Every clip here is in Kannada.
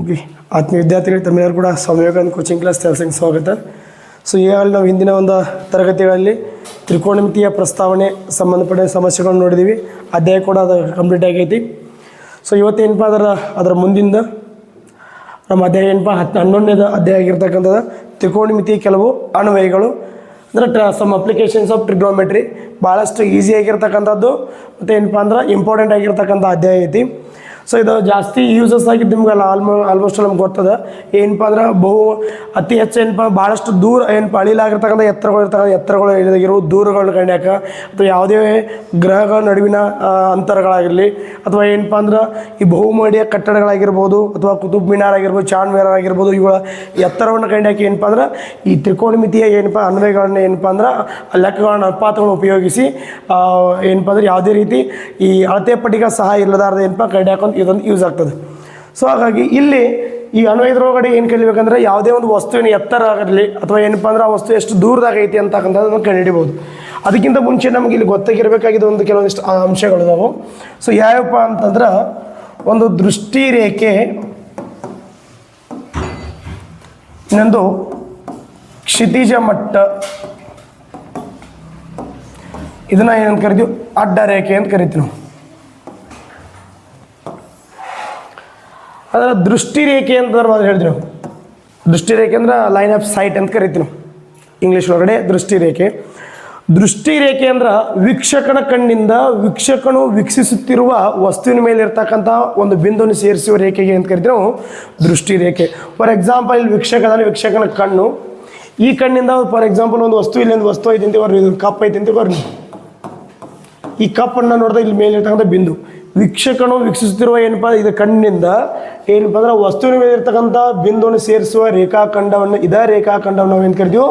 ಓಕೆ. ಆತ್ಮೀಯ ವಿದ್ಯಾರ್ಥಿಗಳು ತಮ್ಮೆಲ್ಲರೂ ಕೂಡ ಸ್ವಾಮಿ ವಿವೇಕಾನಂದ ಕೋಚಿಂಗ್ ಕ್ಲಾಸ್ ಕೆಲಸಕ್ಕೆ ಸ್ವಾಗತ. ಸೊ ಈಗಾಗಲೇ ನಾವು ಹಿಂದಿನ ಒಂದು ತರಗತಿಗಳಲ್ಲಿ ತ್ರಿಕೋಣಮಿತಿಯ ಪ್ರಸ್ತಾವನೆ ಸಂಬಂಧಪಟ್ಟ ಸಮಸ್ಯೆಗಳನ್ನು ನೋಡಿದ್ದೀವಿ. ಅಧ್ಯಾಯ ಕೂಡ ಅದು ಕಂಪ್ಲೀಟ್ ಆಗೈತಿ. ಸೊ ಇವತ್ತೇನಪ್ಪ ಅದರ ಅದರ ಮುಂದಿಂದ ನಮ್ಮ ಅಧ್ಯಾಯ ಏನಪ್ಪ ಹತ್ತು ಹನ್ನೊಂದನೇದು ಅಧ್ಯಾಯ ಆಗಿರ್ತಕ್ಕಂಥದ್ದು. ತ್ರಿಕೋಣಮಿತಿ ಕೆಲವು ಅನ್ವಯಗಳು, ಅಂದರೆ ಟ್ರ ಸಮ್ ಅಪ್ಲಿಕೇಶನ್ಸ್ ಆಫ್ ಟ್ರಿಗ್ನೋಮೆಟ್ರಿ ಭಾಳಷ್ಟು ಈಸಿ ಆಗಿರ್ತಕ್ಕಂಥದ್ದು, ಮತ್ತು ಏನಪ್ಪ ಅಂದ್ರೆ ಇಂಪಾರ್ಟೆಂಟ್ ಆಗಿರ್ತಕ್ಕಂಥ ಅಧ್ಯಾಯ ಐತಿ. ಸೊ ಇದು ಜಾಸ್ತಿ ಯೂಸಸ್ ಆಗಿದ್ದು ನಿಮ್ಗೆಲ್ಲ ಆಲ್ಮೋ ಆಲ್ಮೋಸ್ಟ್ ನಮ್ಗೆ ಗೊತ್ತದ. ಏನಪ್ಪ ಅಂದ್ರೆ ಬಹು, ಅತಿ ಹೆಚ್ಚು ಏನಪ್ಪ ಭಾಳಷ್ಟು ದೂರ ಏನಪ್ಪ ಅಳಿಲಾಗಿರ್ತಕ್ಕಂಥ ಎತ್ತರಗಳು ಇರ್ತಕ್ಕಂಥ ಎತ್ತರಗಳು ಇಳಿದಾಗಿರುವ ದೂರಗಳು ಕಂಡ್ಯಾಕ ಅಥವಾ ಯಾವುದೇ ಗ್ರಹಗಳ ನಡುವಿನ ಅಂತರಗಳಾಗಿರಲಿ, ಅಥವಾ ಏನಪ್ಪ ಅಂದ್ರೆ ಈ ಬಹುಮಡಿಯ ಕಟ್ಟಡಗಳಾಗಿರ್ಬೋದು, ಅಥವಾ ಕುತುಬ್ ಮಿನಾರ್ ಆಗಿರ್ಬೋದು ಚಾಂದ್ ಮಿನಾರ್ ಆಗಿರ್ಬೋದು ಇವುಗಳ ಎತ್ತರವನ್ನು ಕಂಡ್ಯಾಕ ಏನಪ್ಪ ಅಂದ್ರೆ ಈ ತ್ರಿಕೋಣಮಿತಿಯ ಏನಪ್ಪ ಅನ್ವಯಗಳನ್ನ ಏನಪ್ಪ ಅಂದ್ರೆ ಲೆಕ್ಕಗಳನ್ನ, ಅನುಪಾತಗಳನ್ನ ಉಪಯೋಗಿಸಿ ಏನಪ್ಪ ಅಂದ್ರೆ ಯಾವುದೇ ರೀತಿ ಈ ಅಳತೆ ಪಟ್ಟಿಗೆ ಸಹ ಇಲ್ಲದಾರ್ದು ಏನಪ್ಪ ಕಂಡ್ಯಾಕೊಂದು ಇದೊಂದು ಯೂಸ್ ಆಗ್ತದೆ. ಸೊ ಹಾಗಾಗಿ ಇಲ್ಲಿ ಈ ಅಣುವೈದ್ರೊಳಗಡೆ ಏನು ಕಲಿಬೇಕಂದ್ರೆ ಯಾವುದೇ ಒಂದು ವಸ್ತುವಿನ ಎತ್ತರ ಆಗಲಿ ಅಥವಾ ಏನಪ್ಪ ಅಂದ್ರೆ ಆ ವಸ್ತು ಎಷ್ಟು ದೂರದಾಗ ಐತಿ ಅಂತಕ್ಕಂಥದ್ದನ್ನು ಕಂಡುಹಿಡಿಬೋದು. ಅದಕ್ಕಿಂತ ಮುಂಚೆ ನಮಗೆ ಇಲ್ಲಿ ಗೊತ್ತಾಗಿರಬೇಕಾಗಿದ್ದು ಒಂದು ಕೆಲವೊಂದಿಷ್ಟು ಅಂಶಗಳು ನಾವು ಸೊ ಯಾವಪ್ಪ ಅಂತಂದ್ರೆ ಒಂದು ದೃಷ್ಟಿ ರೇಖೆ, ಇನ್ನೊಂದು ಕ್ಷಿತಿಜ ಮಟ್ಟ. ಇದನ್ನ ಏನಂತ ಕರಿತೀವಿ? ಅಡ್ಡ ರೇಖೆ ಅಂತ ಕರಿತೀವಿ ನಾವು. ಅದರ ದೃಷ್ಟಿ ರೇಖೆ ಅಂತಂದ್ರೆ ಮೊದಲು ಹೇಳ್ತೀವಿ ನಾವು. ದೃಷ್ಟಿ ರೇಖೆ ಅಂದ್ರೆ ಲೈನ್ ಆಫ್ ಸೈಟ್ ಅಂತ ಕರಿತೀವಿ ನಾವು. ಇಂಗ್ಲೀಷ್ ಒಳಗಡೆ ದೃಷ್ಟಿ ರೇಖೆ ದೃಷ್ಟಿ ರೇಖೆ ಅಂದ್ರೆ ವೀಕ್ಷಕನ ಕಣ್ಣಿಂದ ವೀಕ್ಷಕನು ವೀಕ್ಷಿಸುತ್ತಿರುವ ವಸ್ತುವಿನ ಮೇಲೆ ಇರ್ತಕ್ಕಂಥ ಒಂದು ಬಿಂದುವನ್ನು ಸೇರಿಸುವ ರೇಖೆಗೆ ಅಂತ ಕರಿತೀವಿ ನಾವು. ದೃಷ್ಟಿ ರೇಖೆ ಫಾರ್ ಎಕ್ಸಾಂಪಲ್ ಇಲ್ಲಿ ವೀಕ್ಷಕ ವೀಕ್ಷಕನ ಕಣ್ಣು. ಈ ಕಣ್ಣಿಂದ ಫಾರ್ ಎಕ್ಸಾಂಪಲ್ ಒಂದು ವಸ್ತು ಇಲ್ಲಿ ಒಂದು ವಸ್ತು ಐತಿ ಅಂತ ಬರ್ರಿ ಇದು ಕಪ್ ಐತಿ ಅಂತ ಬರ್ರಿ. ಈ ಕಪ್ಪನ್ನು ನೋಡಿದ್ರೆ ಇಲ್ಲಿ ಮೇಲೆ ಇರ್ತಕ್ಕಂಥ ಬಿಂದು. ವೀಕ್ಷಕನು ವೀಕ್ಷಿಸುತ್ತಿರುವ ಏನಪ್ಪ, ಇದು ಕಣ್ಣಿನಿಂದ ಏನಪ್ಪ ಅಂದ್ರೆ ವಸ್ತುವಿನ ಮೇಲೆ ಇರ್ತಕ್ಕಂಥ ಬಿಂದುವನ್ನು ಸೇರಿಸುವ ರೇಖಾಖಂಡವನ್ನು, ಇದ ರೇಖಾಖಂಡವನ್ನು ನಾವು ಏನು ಕರಿತೀವಿ?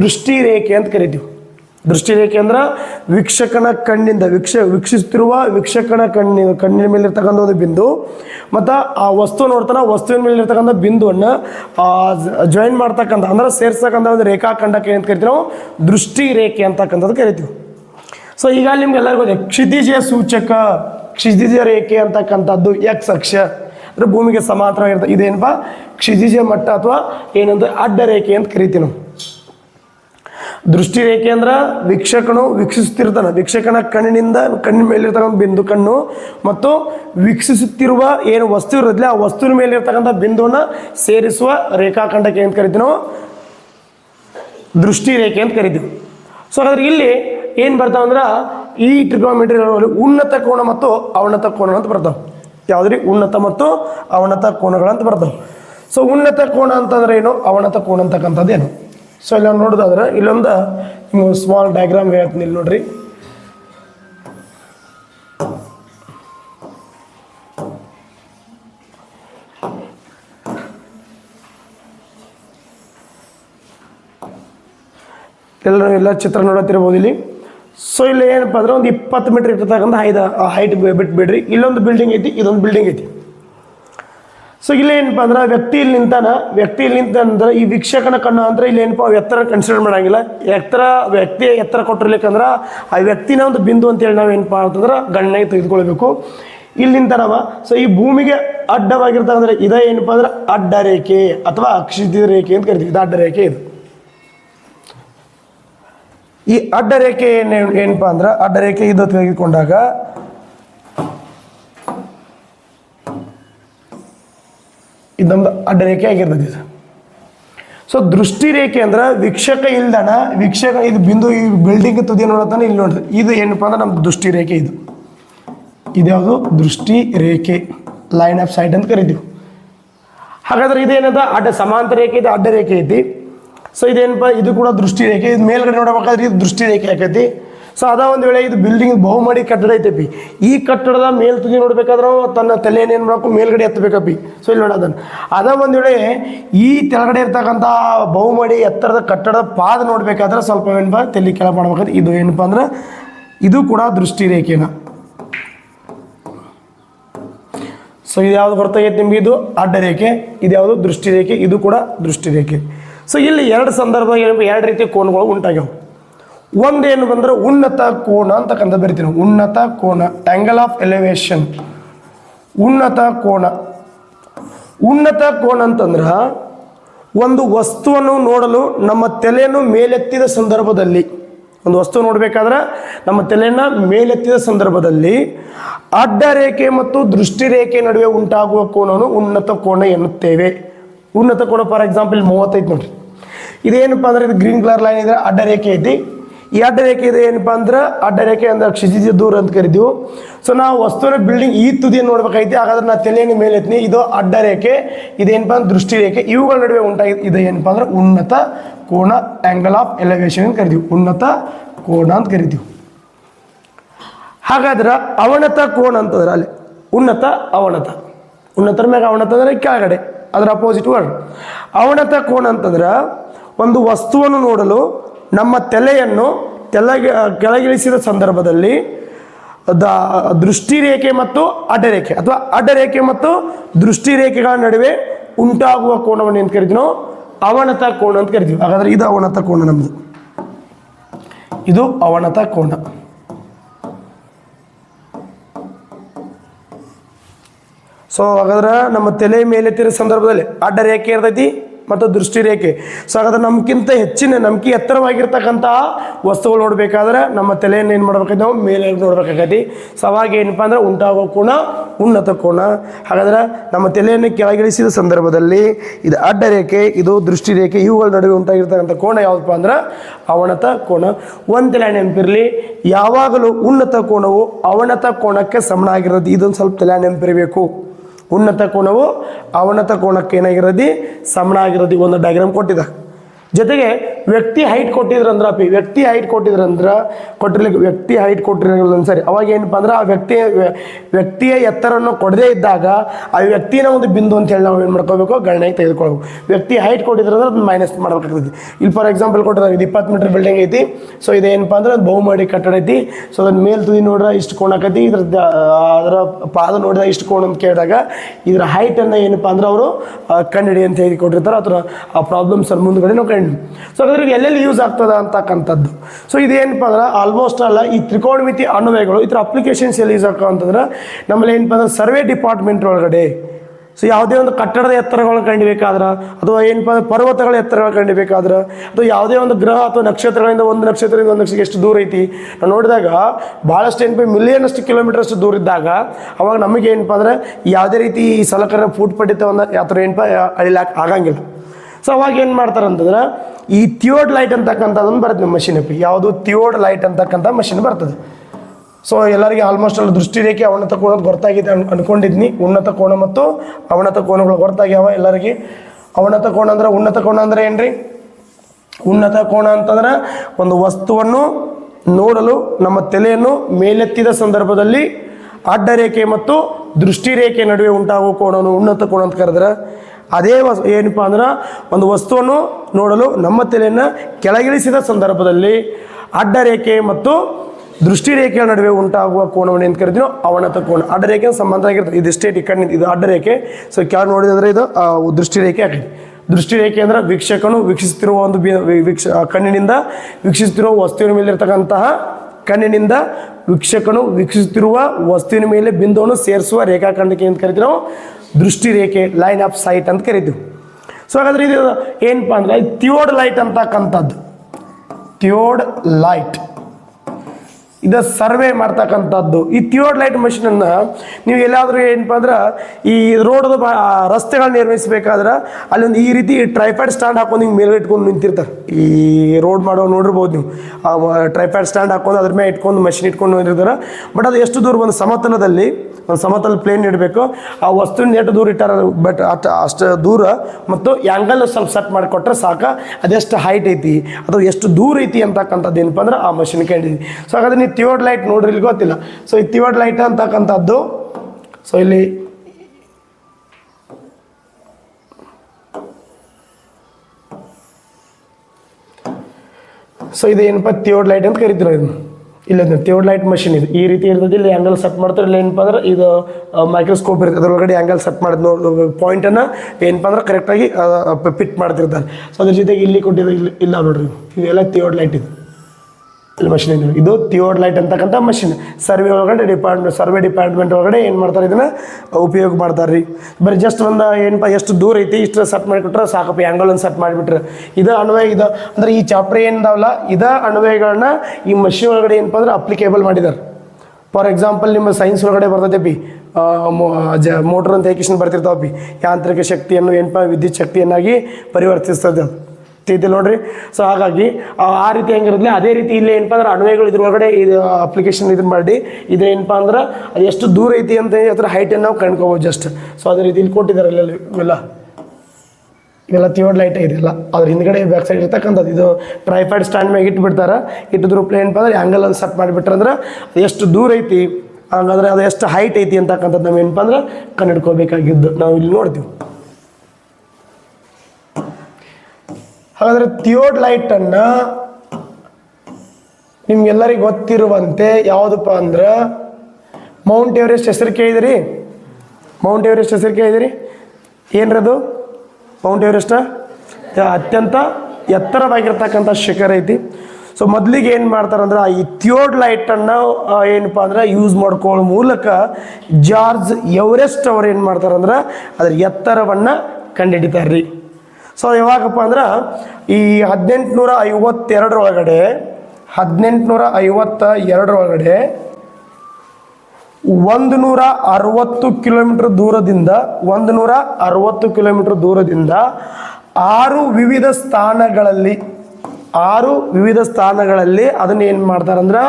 ದೃಷ್ಟಿ ರೇಖೆ ಅಂತ ಕರಿತೀವಿ. ದೃಷ್ಟಿ ರೇಖೆ ಅಂದ್ರೆ ವೀಕ್ಷಕನ ಕಣ್ಣಿಂದ, ವೀಕ್ಷ, ವೀಕ್ಷಿಸುತ್ತಿರುವ ವೀಕ್ಷಕನ ಕಣ್ಣಿನ ಕಣ್ಣಿನ ಮೇಲೆ ಇರ್ತಕ್ಕಂಥ ಒಂದು ಬಿಂದು. ಮತ್ತು ಆ ವಸ್ತು ನೋಡ್ತಾನೆ ವಸ್ತುವಿನ ಮೇಲೆ ಇರ್ತಕ್ಕಂಥ ಬಿಂದುವನ್ನು ಜಾಯಿನ್ ಮಾಡ್ತಕ್ಕಂಥ, ಅಂದ್ರೆ ಸೇರ್ಸಕ್ಕಂಥ ಒಂದು ರೇಖಾಖಂಡಕ್ಕೆ ಏನು ಕರಿತೀವಿ ನಾವು? ದೃಷ್ಟಿ ರೇಖೆ ಅಂತಕ್ಕಂಥದ್ದು ಕರಿತೀವಿ. ಸೊ ಈಗ ನಿಮ್ಗೆಲ್ಲರಿಗೂ ಗೊತ್ತಿದೆ ಕ್ಷಿತಿಜ ಸೂಚಕ, ಕ್ಷಿತಿಜ ರೇಖೆ ಅಂತಕ್ಕಂಥದ್ದು ಎಕ್ಸ್ ಅಕ್ಷ. ಅಂದರೆ ಭೂಮಿಗೆ ಸಮಾಂತರವಾಗಿರ್ತದೆ ಇದೇನಪ್ಪ ಕ್ಷಿತಿಜ ಮಟ್ಟ ಅಥವಾ ಏನಂದ್ರೆ ಅಡ್ಡ ರೇಖೆ ಅಂತ ಕರಿತೀವಿ ನಾವು. ದೃಷ್ಟಿ ರೇಖೆ ಅಂದ್ರೆ ವೀಕ್ಷಕನು ವೀಕ್ಷಿಸುತ್ತಿರ್ತಾನೆ, ವೀಕ್ಷಕನ ಕಣ್ಣಿನಿಂದ, ಕಣ್ಣಿನ ಮೇಲಿರ್ತಕ್ಕಂಥ ಬಿಂದು, ಕಣ್ಣು, ಮತ್ತು ವೀಕ್ಷಿಸುತ್ತಿರುವ ಏನು ವಸ್ತು ಇರೋದಿಲ್ಲ ಆ ವಸ್ತುವಿನ ಮೇಲೆ ಇರ್ತಕ್ಕಂಥ ಬಿಂದುವನ್ನು ಸೇರಿಸುವ ರೇಖಾಖಂಡಕ್ಕೆ ಅಂತ ಕರಿತೀವಿ ನಾವು. ದೃಷ್ಟಿ ರೇಖೆ ಅಂತ ಕರಿತೀವಿ. ಸೊ ಹಾಗಾದ್ರೆ ಇಲ್ಲಿ ಏನು ಬರ್ತಾವ ಅಂದ್ರೆ ಈ ಟ್ರಿಗೋಮೆಟ್ರಿ ಉನ್ನತ ಕೋನ ಮತ್ತು ಅವನತ ಕೋನ ಅಂತ ಬರ್ತಾವೆ. ಯಾವುದ್ರಿ? ಉನ್ನತ ಮತ್ತು ಅವನತ ಕೋಣಗಳಂತ ಬರ್ತಾವೆ. ಸೊ ಉನ್ನತ ಕೋಣ ಅಂತಂದ್ರೆ ಏನು? ಅವನತ ಕೋಣ ಅಂತಕ್ಕಂಥದ್ದು ಏನು? ಸೊ ಇಲ್ಲಿ ನೋಡೋದಾದ್ರೆ ಇಲ್ಲೊಂದು ನಿಮ್ಗೆ ಸ್ಮಾಲ್ ಡಯಾಗ್ರಾಮ್ ಹೇಳ್ತೀನಿ ಇಲ್ಲಿ ನೋಡ್ರಿ. ಎಲ್ಲರೂ ಎಲ್ಲ ಚಿತ್ರ ನೋಡತ್ತಿರ್ಬೋದು ಇಲ್ಲಿ. ಸೊ ಇಲ್ಲಿ ಏನಪ್ಪ ಅಂದ್ರೆ ಒಂದು ಇಪ್ಪತ್ತು ಮೀಟ್ರ್ ಇರ್ತಕ್ಕಂಥ ಹೈದ ಹೈಟ್ ಬಿಟ್ಟು ಬಿಡ್ರಿ. ಇಲ್ಲೊಂದು ಬಿಲ್ಡಿಂಗ್ ಐತಿ, ಇದೊಂದು ಬಿಲ್ಡಿಂಗ್ ಐತಿ. ಸೊ ಇಲ್ಲಿ ಏನಪ್ಪ ಅಂದ್ರೆ ವ್ಯಕ್ತಿ ಇಲ್ಲಿ ನಿಂತಾನ. ವ್ಯಕ್ತಿ ಇಲ್ಲಿ ನಿಂತ ಅಂದ್ರೆ ಈ ವೀಕ್ಷಕನ ಕಣ್ಣು ಅಂದ್ರೆ ಇಲ್ಲಿ ಏನಪ್ಪ ಎತ್ತರ ಕನ್ಸಿಡರ್ ಮಾಡಂಗಿಲ್ಲ. ಎತ್ತರ ವ್ಯಕ್ತಿ ಎತ್ತರ ಕೊಟ್ಟಿರ್ಲಿಕ್ಕಂದ್ರೆ ಆ ವ್ಯಕ್ತಿನ ಒಂದು ಬಿಂದು ಅಂತೇಳಿ ನಾವು ಏನಪ್ಪ ಅಂತಂದ್ರೆ ಗಣ್ಣಾಗಿ ತೆಗೆದುಕೊಳ್ಬೇಕು. ಇಲ್ಲಿ ನಿಂತಾನವ. ಸೊ ಈ ಭೂಮಿಗೆ ಅಡ್ಡವಾಗಿರ್ತಕ್ಕಂದ್ರೆ ಇದ ಏನಪ್ಪ ಅಂದ್ರೆ ಅಡ್ಡ ರೇಖೆ ಅಥವಾ ಅಕ್ಷಿತ ರೇಖೆ ಅಂತ ಕರಿತೀವಿ. ಇದು ಅಡ್ಡ ರೇಖೆ ಇದು. ಈ ಅಡ್ಡ ರೇಖೆ ಏನು ಏನಪ್ಪ ಅಂದ್ರೆ ಅಡ್ಡ ರೇಖೆ ಇದು ತೆಗೆದುಕೊಂಡಾಗ ಇದೊಂದು ಅಡ್ಡ ರೇಖೆ ಆಗಿರ್ತದೆ ಇದು. ಸೊ ದೃಷ್ಟಿ ರೇಖೆ ಅಂದ್ರೆ ವೀಕ್ಷಕ ಇಲ್ದಣ ವೀಕ್ಷಕ ಇದು ಬಿಂದು ಈ ಬಿಲ್ಡಿಂಗ್ ತುದಿ ನೋಡತ್ತಾನೆ ಇಲ್ಲಿ ನೋಡ್ರಿ. ಇದು ಏನಪ್ಪ ಅಂದ್ರೆ ನಮ್ಮ ದೃಷ್ಟಿ ರೇಖೆ ಇದು. ಇದ್ಯಾವುದು? ದೃಷ್ಟಿ ರೇಖೆ. ಲೈನ್ ಆಫ್ ಸೈಟ್ ಅಂತ ಕರಿತೀವಿ. ಹಾಗಾದ್ರೆ ಇದೇನದ? ಅಡ್ಡ ಸಮಾಂತರ ರೇಖೆ ಇದೆ, ಅಡ್ಡ ರೇಖೆ ಐತಿ. ಸೊ ಇದೇನಪ್ಪ? ಇದು ಕೂಡ ದೃಷ್ಟಿ ರೇಖೆ. ಇದು ಮೇಲ್ಗಡೆ ನೋಡಬೇಕಾದ್ರೆ ಇದು ದೃಷ್ಟಿ ರೇಖೆ ಆಕೈತಿ. ಸೊ ಅದ ಒಂದು ವೇಳೆ ಇದು ಬಿಲ್ಡಿಂಗ್ ಬಹುಮಡಿ ಕಟ್ಟಡ ಐತಪಿ ಈ ಕಟ್ಟಡದ ಮೇಲ್ ತುದಿ ನೋಡ್ಬೇಕಾದ್ರೆ ತನ್ನ ತಲೆಯನ್ನು ಏನು ಮಾಡಬೇಕು? ಮೇಲ್ಗಡೆ ಎತ್ತಬೇಕಪ್ಪಿ. ಸೊ ಇಲ್ಲಿ ನೋಡೋದನ್ನು ಅದ ಒಂದು ವೇಳೆ ಈ ತೆಳಗಡೆ ಇರ್ತಕ್ಕಂಥ ಬಹುಮಡಿ ಎತ್ತರದ ಕಟ್ಟಡದ ಪಾದ ನೋಡ್ಬೇಕಾದ್ರೆ ಸ್ವಲ್ಪ ಏನಪ್ಪ ತಲೆ ಕೆಳ ಮಾಡ್ಬೇಕಾದ್ರೆ ಇದು ಏನಪ್ಪ ಅಂದ್ರೆ ಇದು ಕೂಡ ದೃಷ್ಟಿ ರೇಖೆನ. ಸೊ ಇದು ಯಾವುದು ಗೊತ್ತಾಗೈತೆ ನಿಮಗೆ ಇದು? ಅಡ್ಡ ರೇಖೆ. ಇದು ಯಾವುದು? ದೃಷ್ಟಿ ರೇಖೆ. ಇದು ಕೂಡ ದೃಷ್ಟಿ ರೇಖೆ. ಸೊ ಇಲ್ಲಿ ಎರಡು ಸಂದರ್ಭ ಎರಡು ರೀತಿಯ ಕೋನಗಳು ಉಂಟಾಗ್ಯಾವ. ಒಂದೇನು ಬಂದ್ರೆ ಉನ್ನತ ಕೋನ ಅಂತಕ್ಕಂಥ ಬರಿತೀನಿ ಉನ್ನತ ಕೋನ ಆ್ಯಂಗಲ್ ಆಫ್ ಎಲಿವೇಶನ್ ಉನ್ನತ ಕೋನ. ಉನ್ನತ ಕೋನ ಅಂತಂದ್ರೆ ಒಂದು ವಸ್ತುವನ್ನು ನೋಡಲು ನಮ್ಮ ತಲೆಯನ್ನು ಮೇಲೆತ್ತಿದ ಸಂದರ್ಭದಲ್ಲಿ, ಒಂದು ವಸ್ತು ನೋಡಬೇಕಾದ್ರೆ ನಮ್ಮ ತಲೆಯನ್ನು ಮೇಲೆತ್ತಿದ ಸಂದರ್ಭದಲ್ಲಿ ಅಡ್ಡ ರೇಖೆ ಮತ್ತು ದೃಷ್ಟಿ ರೇಖೆ ನಡುವೆ ಉಂಟಾಗುವ ಕೋನವನ್ನು ಉನ್ನತ ಕೋನ ಎನ್ನುತ್ತೇವೆ. ಉನ್ನತ ಕೋನ ಫಾರ್ ಎಕ್ಸಾಂಪಲ್ ಮೂವತ್ತೈದು ನೋಡ್ರಿ. ಇದೇನಪ್ಪ ಅಂದ್ರೆ ಇದು ಗ್ರೀನ್ ಕಲರ್ ಲೈನ್ ಇದ್ರೆ ಅಡ್ಡ ರೇಖೆ ಐತಿ. ಈ ಅಡ್ಡ ರೇಖೆ ಇದೆ ಏನಪ್ಪ ಅಂದ್ರೆ ಅಡ್ಡ ರೇಖೆ ಅಂದ್ರೆ ಕ್ಷಿತಿಜ ದೂರ ಅಂತ ಕರಿತೀವಿ. ಸೊ ನಾವು ವಸ್ತುವಿನ ಬಿಲ್ಡಿಂಗ್ ಈ ತುದಿಯನ್ನು ನೋಡ್ಬೇಕೈತಿ ಹಾಗಾದ್ರೆ ನಾ ತಲೆಯನ್ನು ಮೇಲೆ ಎತ್ತೀನಿ. ಇದು ಅಡ್ಡ ರೇಖೆ. ಇದೇನಪ್ಪ ಅಂದ್ರೆ ದೃಷ್ಟಿ ರೇಖೆ. ಇವುಗಳ ನಡುವೆ ಉಂಟಾಗಿ ಇದು ಏನಪ್ಪ ಅಂದ್ರೆ ಉನ್ನತ ಕೋಣ ಆಂಗಲ್ ಆಫ್ ಎಲಿವೇಶನ್ ಅಂತ ಕರಿತೀವಿ. ಉನ್ನತ ಕೋಣ ಅಂತ ಕರಿತೀವಿ. ಹಾಗಾದ್ರೆ ಅವನತ ಕೋಣ ಅಂತಂದ್ರೆ ಅಲ್ಲಿ ಉನ್ನತ ಅವನತ. ಉನ್ನತರ ಮ್ಯಾಗ ಅವನತ ಅಂದ್ರೆ ಕೆಳಗಡೆ. ಅದರ ಅಪೋಸಿಟ್ ವರ್ಡ್ ಅವನತ ಕೋಣ ಅಂತಂದ್ರೆ ಒಂದು ವಸ್ತುವನ್ನು ನೋಡಲು ನಮ್ಮ ತಲೆಯನ್ನು ತೆಲಗೆ ಕೆಳಗಿಳಿಸಿದ ಸಂದರ್ಭದಲ್ಲಿ ದ ದೃಷ್ಟಿ ರೇಖೆ ಮತ್ತು ಅಡ್ಡರೇಖೆ ಅಥವಾ ಅಡ್ಡರೇಖೆ ಮತ್ತು ದೃಷ್ಟಿ ರೇಖೆಗಳ ನಡುವೆ ಉಂಟಾಗುವ ಕೋಣವನ್ನು ಏನು ಕರಿತೀವಿ ಅವನತ ಕೋಣ ಅಂತ ಕರಿತೀವಿ. ಹಾಗಾದರೆ ಇದು ಅವನತ ಕೋಣ ನಮ್ಮದು ಇದು ಅವನತ ಕೋಣ ಸೊ ಹಾಗಾದ್ರೆ ನಮ್ಮ ತಲೆ ಮೇಲೆತ್ತಿರೋ ಸಂದರ್ಭದಲ್ಲಿ ಅಡ್ಡರೇಖೆ ಇರ್ತೈತಿ ಮತ್ತು ದೃಷ್ಟಿ ರೇಖೆ ಸೊ ಹಾಗಾದ್ರೆ ನಮ್ಗಿಂತ ಹೆಚ್ಚಿನ ನಮ್ಗೆ ಎತ್ತರವಾಗಿರ್ತಕ್ಕಂತಹ ವಸ್ತುಗಳು ನೋಡಬೇಕಾದ್ರೆ ನಮ್ಮ ತಲೆಯನ್ನು ಏನು ಮಾಡ್ಬೇಕಾಗಿ ನಾವು ಮೇಲೆ ನೋಡ್ಬೇಕಾಗೈತಿ. ಸೊ ಅವಾಗ ಏನಪ್ಪ ಅಂದ್ರೆ ಉಂಟಾಗೋ ಕೋಣ ಉನ್ನತ ಕೋಣ. ಹಾಗಾದ್ರೆ ನಮ್ಮ ತಲೆಯನ್ನು ಕೆಳಗಿಳಿಸಿದ ಸಂದರ್ಭದಲ್ಲಿ ಇದು ಅಡ್ಡ ರೇಖೆ ಇದು ದೃಷ್ಟಿ ರೇಖೆ ಇವುಗಳ ನಡುವೆ ಉಂಟಾಗಿರ್ತಕ್ಕಂಥ ಕೋಣ ಯಾವುದಪ್ಪ ಅಂದ್ರೆ ಅವನತ ಕೋಣ. ಒಂದು ತಲೆ ನೆನಪಿರಲಿ, ಯಾವಾಗಲೂ ಉನ್ನತ ಕೋಣವು ಅವನತ ಕೋಣಕ್ಕೆ ಸಮನಾಗಿರೋದು. ಇದೊಂದು ಸ್ವಲ್ಪ ತಲೆ ನೆನಪಿರಬೇಕು. ಉನ್ನತ ಕೋನವು ಅವನತ ಕೋನಕ್ಕೆ ಏನಾಗಿರೋದು ಸಮನಾಗಿರೋದು ಒಂದು ಡಯಾಗ್ರಾಮ್ ಕೊಟ್ಟಿದ್ದ ಜೊತೆಗೆ ವ್ಯಕ್ತಿ ಹೈಟ್ ಕೊಟ್ಟಿದ್ರಂದ್ರ ಅಪ್ಪಿ, ವ್ಯಕ್ತಿ ಹೈಟ್ ಕೊಟ್ಟಿದ್ರಂದ್ರ ಕೊಟ್ಟಿರ್ಲಿಕ್ಕೆ, ವ್ಯಕ್ತಿ ಹೈಟ್ ಕೊಟ್ಟಿರಲಿಲ್ಲ ಸರಿ. ಅವಾಗ ಏನಪ್ಪ ಅಂದ್ರೆ ಆ ವ್ಯಕ್ತಿ, ವ್ಯಕ್ತಿಯ ಎತ್ತರವನ್ನು ಕೊಡದೇ ಇದ್ದಾಗ ಆ ವ್ಯಕ್ತಿನ ಒಂದು ಬಿಂದು ಅಂತ ಹೇಳಿ ನಾವು ಏನು ಮಾಡ್ಕೋಬೇಕು? ಗಣನೆಗೆ ತೆಗೆದುಕೊಳ್ಬೇಕು ವ್ಯಕ್ತಿ ಹೈಟ್ ಕೊಟ್ಟಿದ್ರಂದ್ರೆ ಅದನ್ನ ಮೈನಸ್ ಮಾಡ್ಬೇಕಾಗ್ತದೆ. ಇಲ್ಲಿ ಫಾರ್ ಎಕ್ಸಾಂಪಲ್ ಕೊಟ್ಟಿದ್ದಾರೆ, ಇದು ಇಪ್ಪತ್ತು ಮೀಟರ್ ಬಿಲ್ಡಿಂಗ್ ಐತಿ. ಸೊ ಇದೇನಪ್ಪ ಅಂದ್ರೆ ಅದು ಬಹುಮಾಡಿ ಕಟ್ಟಡ ಐತಿ. ಸೊ ಅದನ್ನ ಮೇಲ್ ತುದಿ ನೋಡ್ರೆ ಇಷ್ಟು ಕೋಣ ಆಕತಿ. ಇದ್ರ ಅದರ ಪಾದ ನೋಡಿದ್ರೆ ಇಷ್ಟು ಕೋಣ ಅಂತ ಕೇಳಿದಾಗ ಇದರ ಹೈಟನ್ನು ಏನಪ್ಪ ಅಂದ್ರೆ ಅವರು ಕಂಡಿಡಿ ಅಂತ ಹೇಳಿ ಕೊಟ್ಟಿರ್ತಾರೆ. ಅಥವಾ ಆ ಪ್ರಾಬ್ಲಮ್ಸ್ ಮುಂದ್ಗಡೆ ನಾವು ಕಂಡು ಸೊ ಹಾಗಾದ್ರೆ ಎಲ್ಲೆಲ್ಲಿ ಯೂಸ್ ಆಗ್ತದ ಅಂತಕ್ಕಂಥದ್ದು. ಸೊ ಇದೇನಪ್ಪ ಅಂದ್ರೆ ಆಲ್ಮೋಸ್ಟ್ ಅಲ್ಲ, ಈ ತ್ರಿಕೋಣಮಿತಿ ಅನ್ವಯಗಳು ಇತರ ಅಪ್ಲಿಕೇಶನ್ಸ್ ಎಲ್ಲಿ ಯೂಸ್ ಆಗ್ತಾವ ಅಂತಂದ್ರೆ ನಮ್ಮಲ್ಲಿ ಏನಪ್ಪ ಅಂದ್ರೆ ಸರ್ವೆ ಡಿಪಾರ್ಟ್ಮೆಂಟ್ ಒಳಗಡೆ. ಸೊ ಯಾವುದೇ ಒಂದು ಕಟ್ಟಡದ ಎತ್ತರಗಳನ್ನು ಕಂಡಿಬೇಕಾದ್ರೆ, ಅಥವಾ ಏನಪ್ಪ ಅಂದ್ರೆ ಪರ್ವತಗಳ ಎತ್ತರಗಳು ಕಂಡಿಬೇಕಾದ್ರೆ, ಅಥವಾ ಯಾವುದೇ ಒಂದು ಗ್ರಹ ಅಥವಾ ನಕ್ಷತ್ರಗಳಿಂದ ಒಂದು ನಕ್ಷತ್ರದಿಂದ ಒಂದು ನಕ್ಷತ್ರಕ್ಕೆ ಎಷ್ಟು ದೂರ ಐತಿ ನಾವು ನೋಡಿದಾಗ ಭಾಳಷ್ಟು ಏನಪ್ಪ ಮಿಲಿಯನ್ ಅಷ್ಟು ಕಿಲೋಮೀಟರ್ ಅಷ್ಟು ದೂರ ಇದ್ದಾಗ, ಅವಾಗ ನಮಗೆ ಏನಪ್ಪ ಅಂದ್ರೆ ಯಾವುದೇ ರೀತಿ ಈ ಸಲಕರಣೆ ಫೂಟ್ ಪಡಿತವನ್ನ ಯಾವ ಥರ ಏನಪ್ಪ, ಅಳಿಲಾಕ ಆಗಂಗಿಲ್ಲ. ಸೊ ಅವಾಗ ಏನು ಮಾಡ್ತಾರೆ ಅಂತಂದ್ರೆ, ಈ ಥಿಯೋಡ್ ಲೈಟ್ ಅಂತಕ್ಕಂಥದ್ದೊಂದು ಬರುತ್ತೆ ಮಷಿನ್ ಯಾವುದು ಥಿಯೋಡ್ ಲೈಟ್ ಅಂತಕ್ಕಂಥ ಮಷಿನ್ ಬರ್ತದೆ. ಸೊ ಎಲ್ಲರಿಗೆ ಆಲ್ಮೋಸ್ಟ್ ಅಲ್ಲಿ ದೃಷ್ಟಿ ರೇಖೆ ಅವನತ ಕೋಣದ ಗೊತ್ತಾಗಿದೆ ಅನ್, ಅನ್ಕೊಂಡಿದ್ನಿ. ಉನ್ನತ ಕೋಣ ಮತ್ತು ಅವನತ ಕೋಣಗಳು ಗೊತ್ತಾಗ್ಯಾವ ಎಲ್ಲರಿಗೆ. ಅವನತ ಕೋಣ ಅಂದ್ರೆ ಉನ್ನತ ಕೋಣ ಅಂದ್ರೆ ಏನ್ರಿ? ಉನ್ನತ ಕೋಣ ಅಂತಂದ್ರೆ ಒಂದು ವಸ್ತುವನ್ನು ನೋಡಲು, ನಮ್ಮ ತಲೆಯನ್ನು ಮೇಲೆತ್ತಿದ ಸಂದರ್ಭದಲ್ಲಿ ಅಡ್ಡರೇಖೆ ಮತ್ತು ದೃಷ್ಟಿ ರೇಖೆ ನಡುವೆ ಉಂಟಾಗುವ ಕೋಣವನ್ನು ಉನ್ನತ ಕೋಣ ಅಂತ ಕರೆದ್ರೆ. ಅದೇ ವಸ್, ಏನಪ್ಪ ಅಂದ್ರೆ ಒಂದು ವಸ್ತುವನ್ನು ನೋಡಲು ನಮ್ಮ ತಲೆಯನ್ನು ಕೆಳಗಿಳಿಸಿದ ಸಂದರ್ಭದಲ್ಲಿ ಅಡ್ಡರೇಖೆ ಮತ್ತು ದೃಷ್ಟಿ ರೇಖೆಯ ನಡುವೆ ಉಂಟಾಗುವ ಕೋಣವನ್ನು ಏನು ಕರಿತೀನೋ ಅವನತ ಕೋನ. ಅಡ್ಡರೇಖೆ ಸಂಬಂಧ ಆಗಿರ್ತದೆ ಇದು ಸ್ಟೇಟ್ ಈ ಇದು ಅಡ್ಡರೇಖೆ. ಸೊ ಕೆಳಗೆ ನೋಡಿದ್ರೆ ಇದು ದೃಷ್ಟಿ ರೇಖೆ ಆಗಿದೆ. ದೃಷ್ಟಿ ರೇಖೆ ಅಂದ್ರೆ ವೀಕ್ಷಕನು ವೀಕ್ಷಿಸುತ್ತಿರುವ ಒಂದು ವೀಕ್ಷ ಕಣ್ಣಿನಿಂದ ವೀಕ್ಷಿಸುತ್ತಿರುವ ವಸ್ತುವಿನ ಮೇಲೆ ಇರತಕ್ಕಂತಹ ಕಣ್ಣಿನಿಂದ ವೀಕ್ಷಕನು ವೀಕ್ಷಿಸುತ್ತಿರುವ ವಸ್ತುವಿನ ಮೇಲೆ ಬಿಂದುವನ್ನು ಸೇರಿಸುವ ರೇಖಾಖಂಡಕ್ಕೆ ಅಂತ ಕರಿತೀವಿ ದೃಷ್ಟಿ ರೇಖೆ ಲೈನ್ ಆಫ್ ಸೈಟ್ ಅಂತ ಕರಿತೀವಿ. ಸೊ ಹಾಗಾದ್ರೆ ಇದು ಏನಪ್ಪ ಅಂದ್ರೆ ಥಿಯೋಡ್ ಲೈಟ್ ಅಂತಕ್ಕಂಥದ್ದು ಥಿಯೋಡ್ ಲೈಟ್ ಇದು ಸರ್ವೆ ಮಾಡ್ತಕ್ಕಂಥದ್ದು. ಈ ಥಿಯೋಡ್ ಲೈಟ್ ಮಷಿನನ್ನು ನೀವು ಎಲ್ಲಾದರೂ ಏನಪ್ಪ ಅಂದ್ರೆ ಈ ರೋಡದ ರಸ್ತೆಗಳನ್ನ ನಿರ್ಮಿಸಬೇಕಾದ್ರೆ ಅಲ್ಲೊಂದು ಈ ರೀತಿ ಟ್ರೈಪ್ಯಾಡ್ ಸ್ಟ್ಯಾಂಡ್ ಹಾಕೊಂಡು ಹಿಂಗೆ ಮೇಲೆ ಇಟ್ಕೊಂಡು ನಿಂತಿರ್ತಾರೆ. ಈ ರೋಡ್ ಮಾಡೋ ನೋಡಿರ್ಬೋದು ನೀವು. ಆ ಟ್ರೈಪ್ಯಾಡ್ ಸ್ಟ್ಯಾಂಡ್ ಹಾಕೊಂಡು ಅದ್ರ ಮೇಲೆ ಇಟ್ಕೊಂಡು ಮಷಿನ್ ಇಟ್ಕೊಂಡು ನಿಂತಿರ್ತಾರೆ ಬಟ್ ಅದು ಎಷ್ಟು ದೂರ ಒಂದು ಸಮತಲದಲ್ಲಿ, ಒಂದು ಸಮತಲ ಪ್ಲೇನ್ ಇಡಬೇಕು. ಆ ವಸ್ತುವಿನ ಎಷ್ಟು ದೂರ ಇಟ್ಟಾರ ಬಟ್ ಅಷ್ಟು ಅಷ್ಟು ದೂರ ಮತ್ತು ಆ್ಯಂಗಲ್ ಸ್ವಲ್ಪ ಸೆಟ್ ಮಾಡಿಕೊಟ್ರೆ ಸಾಕ. ಅದೆಷ್ಟು ಹೈಟ್ ಐತಿ ಅಥವಾ ಎಷ್ಟು ದೂರ ಐತಿ ಅಂತಕ್ಕಂಥದ್ದು ಏನಪ್ಪ ಅಂದ್ರೆ ಆ ಮಷಿನ್ ಕಂಡಿದ್ವಿ ಸೊ ಹಾಗಾದ್ರೆ ನೀವು ಥಿಯೋಡ್ ಲೈಟ್ ನೋಡ್ರಿ, ಇಲ್ಲಿ ಗೊತ್ತಿಲ್ಲ. ಸೊ ಈ ಥಿಯೋಡ್ ಲೈಟ್ ಅಂತಕ್ಕಂಥದ್ದು ಸೊ ಇಲ್ಲಿ ಸೊ ಇದು ಏನಪ್ಪ ಥಿಯೋಡ್ ಲೈಟ್ ಅಂತ ಕರಿತೀರ ಇದನ್ನ? ಇಲ್ಲ ಥಿಯೋಡ್ ಲೈಟ್ ಮಷಿನ್ ಇದು. ಈ ರೀತಿ ಇರ್ತದೆ, ಇಲ್ಲಿ ಆ್ಯಂಗಲ್ ಸೆಟ್ ಮಾಡ್ತಾರೆ. ಇಲ್ಲ, ಏನಪ್ಪ ಅಂದ್ರೆ ಇದು ಮೈಕ್ರೋಸ್ಕೋಪ್ ಇರ್ತದೆ. ಅದರೊಳಗಡೆ ಆ್ಯಂಗಲ್ ಸೆಟ್ ಮಾಡಿದ್ ನೋಡಿ ಪಾಯಿಂಟನ್ನು ಏನಪ್ಪ ಅಂದ್ರೆ ಕರೆಕ್ಟಾಗಿ ಪಿಟ್ ಮಾಡ್ತಿರ್ತಾರೆ. ಸೊ ಅದ್ರ ಜೊತೆಗೆ ಇಲ್ಲಿ ಕೊಟ್ಟಿದ್ದು ಇಲ್ಲಿ, ಇಲ್ಲ ನೋಡ್ರಿ. ಇವೆಲ್ಲ ಥಿಯೋಡ್ ಲೈಟ್ ಇದು. ಇಲ್ಲಿ ಮಷಿನ್ ಇದೆ ಇದು ತಿಯೋಡ್ ಲೈಟ್ ಅಂತಕ್ಕಂಥ ಮಷಿನ್ ಸರ್ವೆ ಒಳಗಡೆ ಡಿಪಾರ್ಟ್ಮೆಂಟ್ ಸರ್ವೆ ಡಿಪಾರ್ಟ್ಮೆಂಟ್ ಒಳಗಡೆ ಏನು ಮಾಡ್ತಾರೆ ಇದನ್ನು ಉಪಯೋಗ ಮಾಡ್ತಾರೆ ರೀ ಬರೀ ಜಸ್ಟ್ ಒಂದು ಏನಪ್ಪ ಎಷ್ಟು ದೂರ ಐತಿ ಇಷ್ಟು ಸೆಟ್ ಮಾಡಿಕೊಟ್ರೆ ಸಾಕಪ್ಪ ಆ್ಯಂಗಲ್ ಒಂದು ಸೆಟ್ ಮಾಡಿಬಿಟ್ರೆ. ಇದು ಅನ್ವಯ, ಇದು ಅಂದ್ರೆ ಈ ಚಾಪ್ಟರ್ ಏನಿದಾವಲ್ಲ ಇದು ಅನ್ವಯಗಳನ್ನ ಈ ಮಷಿನ್ ಒಳಗಡೆ ಏನಪ್ಪ ಅಂದ್ರೆ ಅಪ್ಲಿಕೇಬಲ್ ಮಾಡಿದ್ದಾರೆ ಫಾರ್ ಎಕ್ಸಾಂಪಲ್ ನಿಮ್ಮ ಸೈನ್ಸ್ ಒಳಗಡೆ ಬರ್ತೈತೆ ಪಿ ಜ ಮೋಟ್ರ್ ಅಂತ ಏಕೇಶನ್ ಬರ್ತಿರ್ತಾವೆ ಪಿ ಯಾಂತ್ರಿಕ ಶಕ್ತಿಯನ್ನು ಏನಪ್ಪ ವಿದ್ಯುತ್ ಶಕ್ತಿಯನ್ನಾಗಿ ಪರಿವರ್ತಿಸ್ತದೆ ತಿಳ್ತಿ ನೋಡ್ರಿ. ಸೊ ಹಾಗಾಗಿ, ಆ ರೀತಿ ಹೆಂಗಿರಲಿ ಅದೇ ರೀತಿ ಇಲ್ಲಿ ಏನಪ್ಪ ಅಂದ್ರೆ ಅನ್ವಯಗಳು ಇದ್ರೊಳಗಡೆ ಇದು ಅಪ್ಲಿಕೇಶನ್ ಇದನ್ನ ಮಾಡಿ, ಇದು ಏನಪ್ಪ ಅಂದ್ರೆ ಅದು ಎಷ್ಟು ದೂರ ಐತಿ ಅಂತ ಅದ್ರ ಹೈಟನ್ನು ನಾವು ಕಂಡ್ಕೋಬೋದು ಜಸ್ಟ್ ಸೊ ಅದೇ ರೀತಿ ಇಲ್ಲಿ ಕೊಟ್ಟಿದ್ದಾರೆ ಅಲ್ಲಿ ಇವೆಲ್ಲ. ಇವೆಲ್ಲ ಥಿಯೋಡ್ ಲೈಟ್ ಇದೆಲ್ಲ ಅದ್ರ ಹಿಂದ್ಗಡೆ ಬ್ಯಾಕ್ ಸೈಡ್ ಇರ್ತಕ್ಕಂಥದ್ದು. ಇದು ಟ್ರೈಫೈಡ್ ಸ್ಟ್ಯಾಂಡ್ ಮ್ಯಾಗ ಇಟ್ಬಿಡ್ತಾರೆ. ಇಟ್ಟಿದ್ರು ಪ್ಲೇನ್ ಅಂದ್ರೆ ಆ್ಯಂಗಲ್ ಅನ್ನು ಸೆಟ್ ಮಾಡಿಬಿಟ್ರಂದ್ರೆ ಅದು ಎಷ್ಟು ದೂರ ಐತಿ, ಹಂಗಾದ್ರೆ ಅದು ಎಷ್ಟು ಹೈಟ್ ಐತಿ ಅಂತಕ್ಕಂಥದ್ದು ನಾವು ಏನಪ್ಪ ಅಂದ್ರೆ ಕಂಡಿಡ್ಕೋಬೇಕಾಗಿದ್ದು ನಾವು ಇಲ್ಲಿ ನೋಡ್ತೀವಿ. ಹಾಗಾದ್ರೆ ಥಿಯೋಡ್ ಲೈಟನ್ನು ನಿಮ್ಗೆಲ್ಲರಿಗೂ ಗೊತ್ತಿರುವಂತೆ ಯಾವುದಪ್ಪ ಅಂದ್ರೆ ಮೌಂಟ್ ಎವರೆಸ್ಟ್ ಹೆಸರು ಕೇಳಿದಿರಿ? ಮೌಂಟ್ ಎವರೆಸ್ಟ್ ಹೆಸರು ಕೇಳಿದಿರಿ? ಏನ್ರದು? ಮೌಂಟ್ ಎವರೆಸ್ಟ್ ಅತ್ಯಂತ ಎತ್ತರವಾಗಿರ್ತಕ್ಕಂಥ ಶಿಖರ ಐತಿ. ಸೊ ಮೊದಲಿಗೆ ಏನು ಮಾಡ್ತಾರಂದ್ರೆ ಈ ಥಿಯೋಡ್ ಲೈಟನ್ನು ಏನಪ್ಪ ಅಂದ್ರೆ ಯೂಸ್ ಮಾಡ್ಕೊಳ್ಳೋ ಮೂಲಕ ಜಾರ್ಜ್ ಎವರೆಸ್ಟ್ ಅವ್ರು ಏನು ಮಾಡ್ತಾರಂದ್ರೆ ಅದ್ರ ಎತ್ತರವನ್ನು ಕಂಡುಹಿಡಿತಾರೆ ರೀ ಸೊ ಯಾವಾಗಪ್ಪ ಅಂದ್ರೆ ಈ ಹದಿನೆಂಟುನೂರ ಐವತ್ತೆರಡರೊಳಗಡೆ, ಹದಿನೆಂಟುನೂರ ಐವತ್ತ ಎರಡರೊಳಗಡೆ ಒಂದು ನೂರ ಅರವತ್ತು ಕಿಲೋಮೀಟರ್ ದೂರದಿಂದ ಒಂದು ನೂರ ಅರವತ್ತು ಕಿಲೋಮೀಟರ್ ದೂರದಿಂದ ಆರು ವಿವಿಧ ಸ್ಥಾನಗಳಲ್ಲಿ, ಆರು ವಿವಿಧ ಸ್ಥಾನಗಳಲ್ಲಿ ಅದನ್ನ ಏನು ಮಾಡ್ತಾರೆ ಅಂದ್ರೆ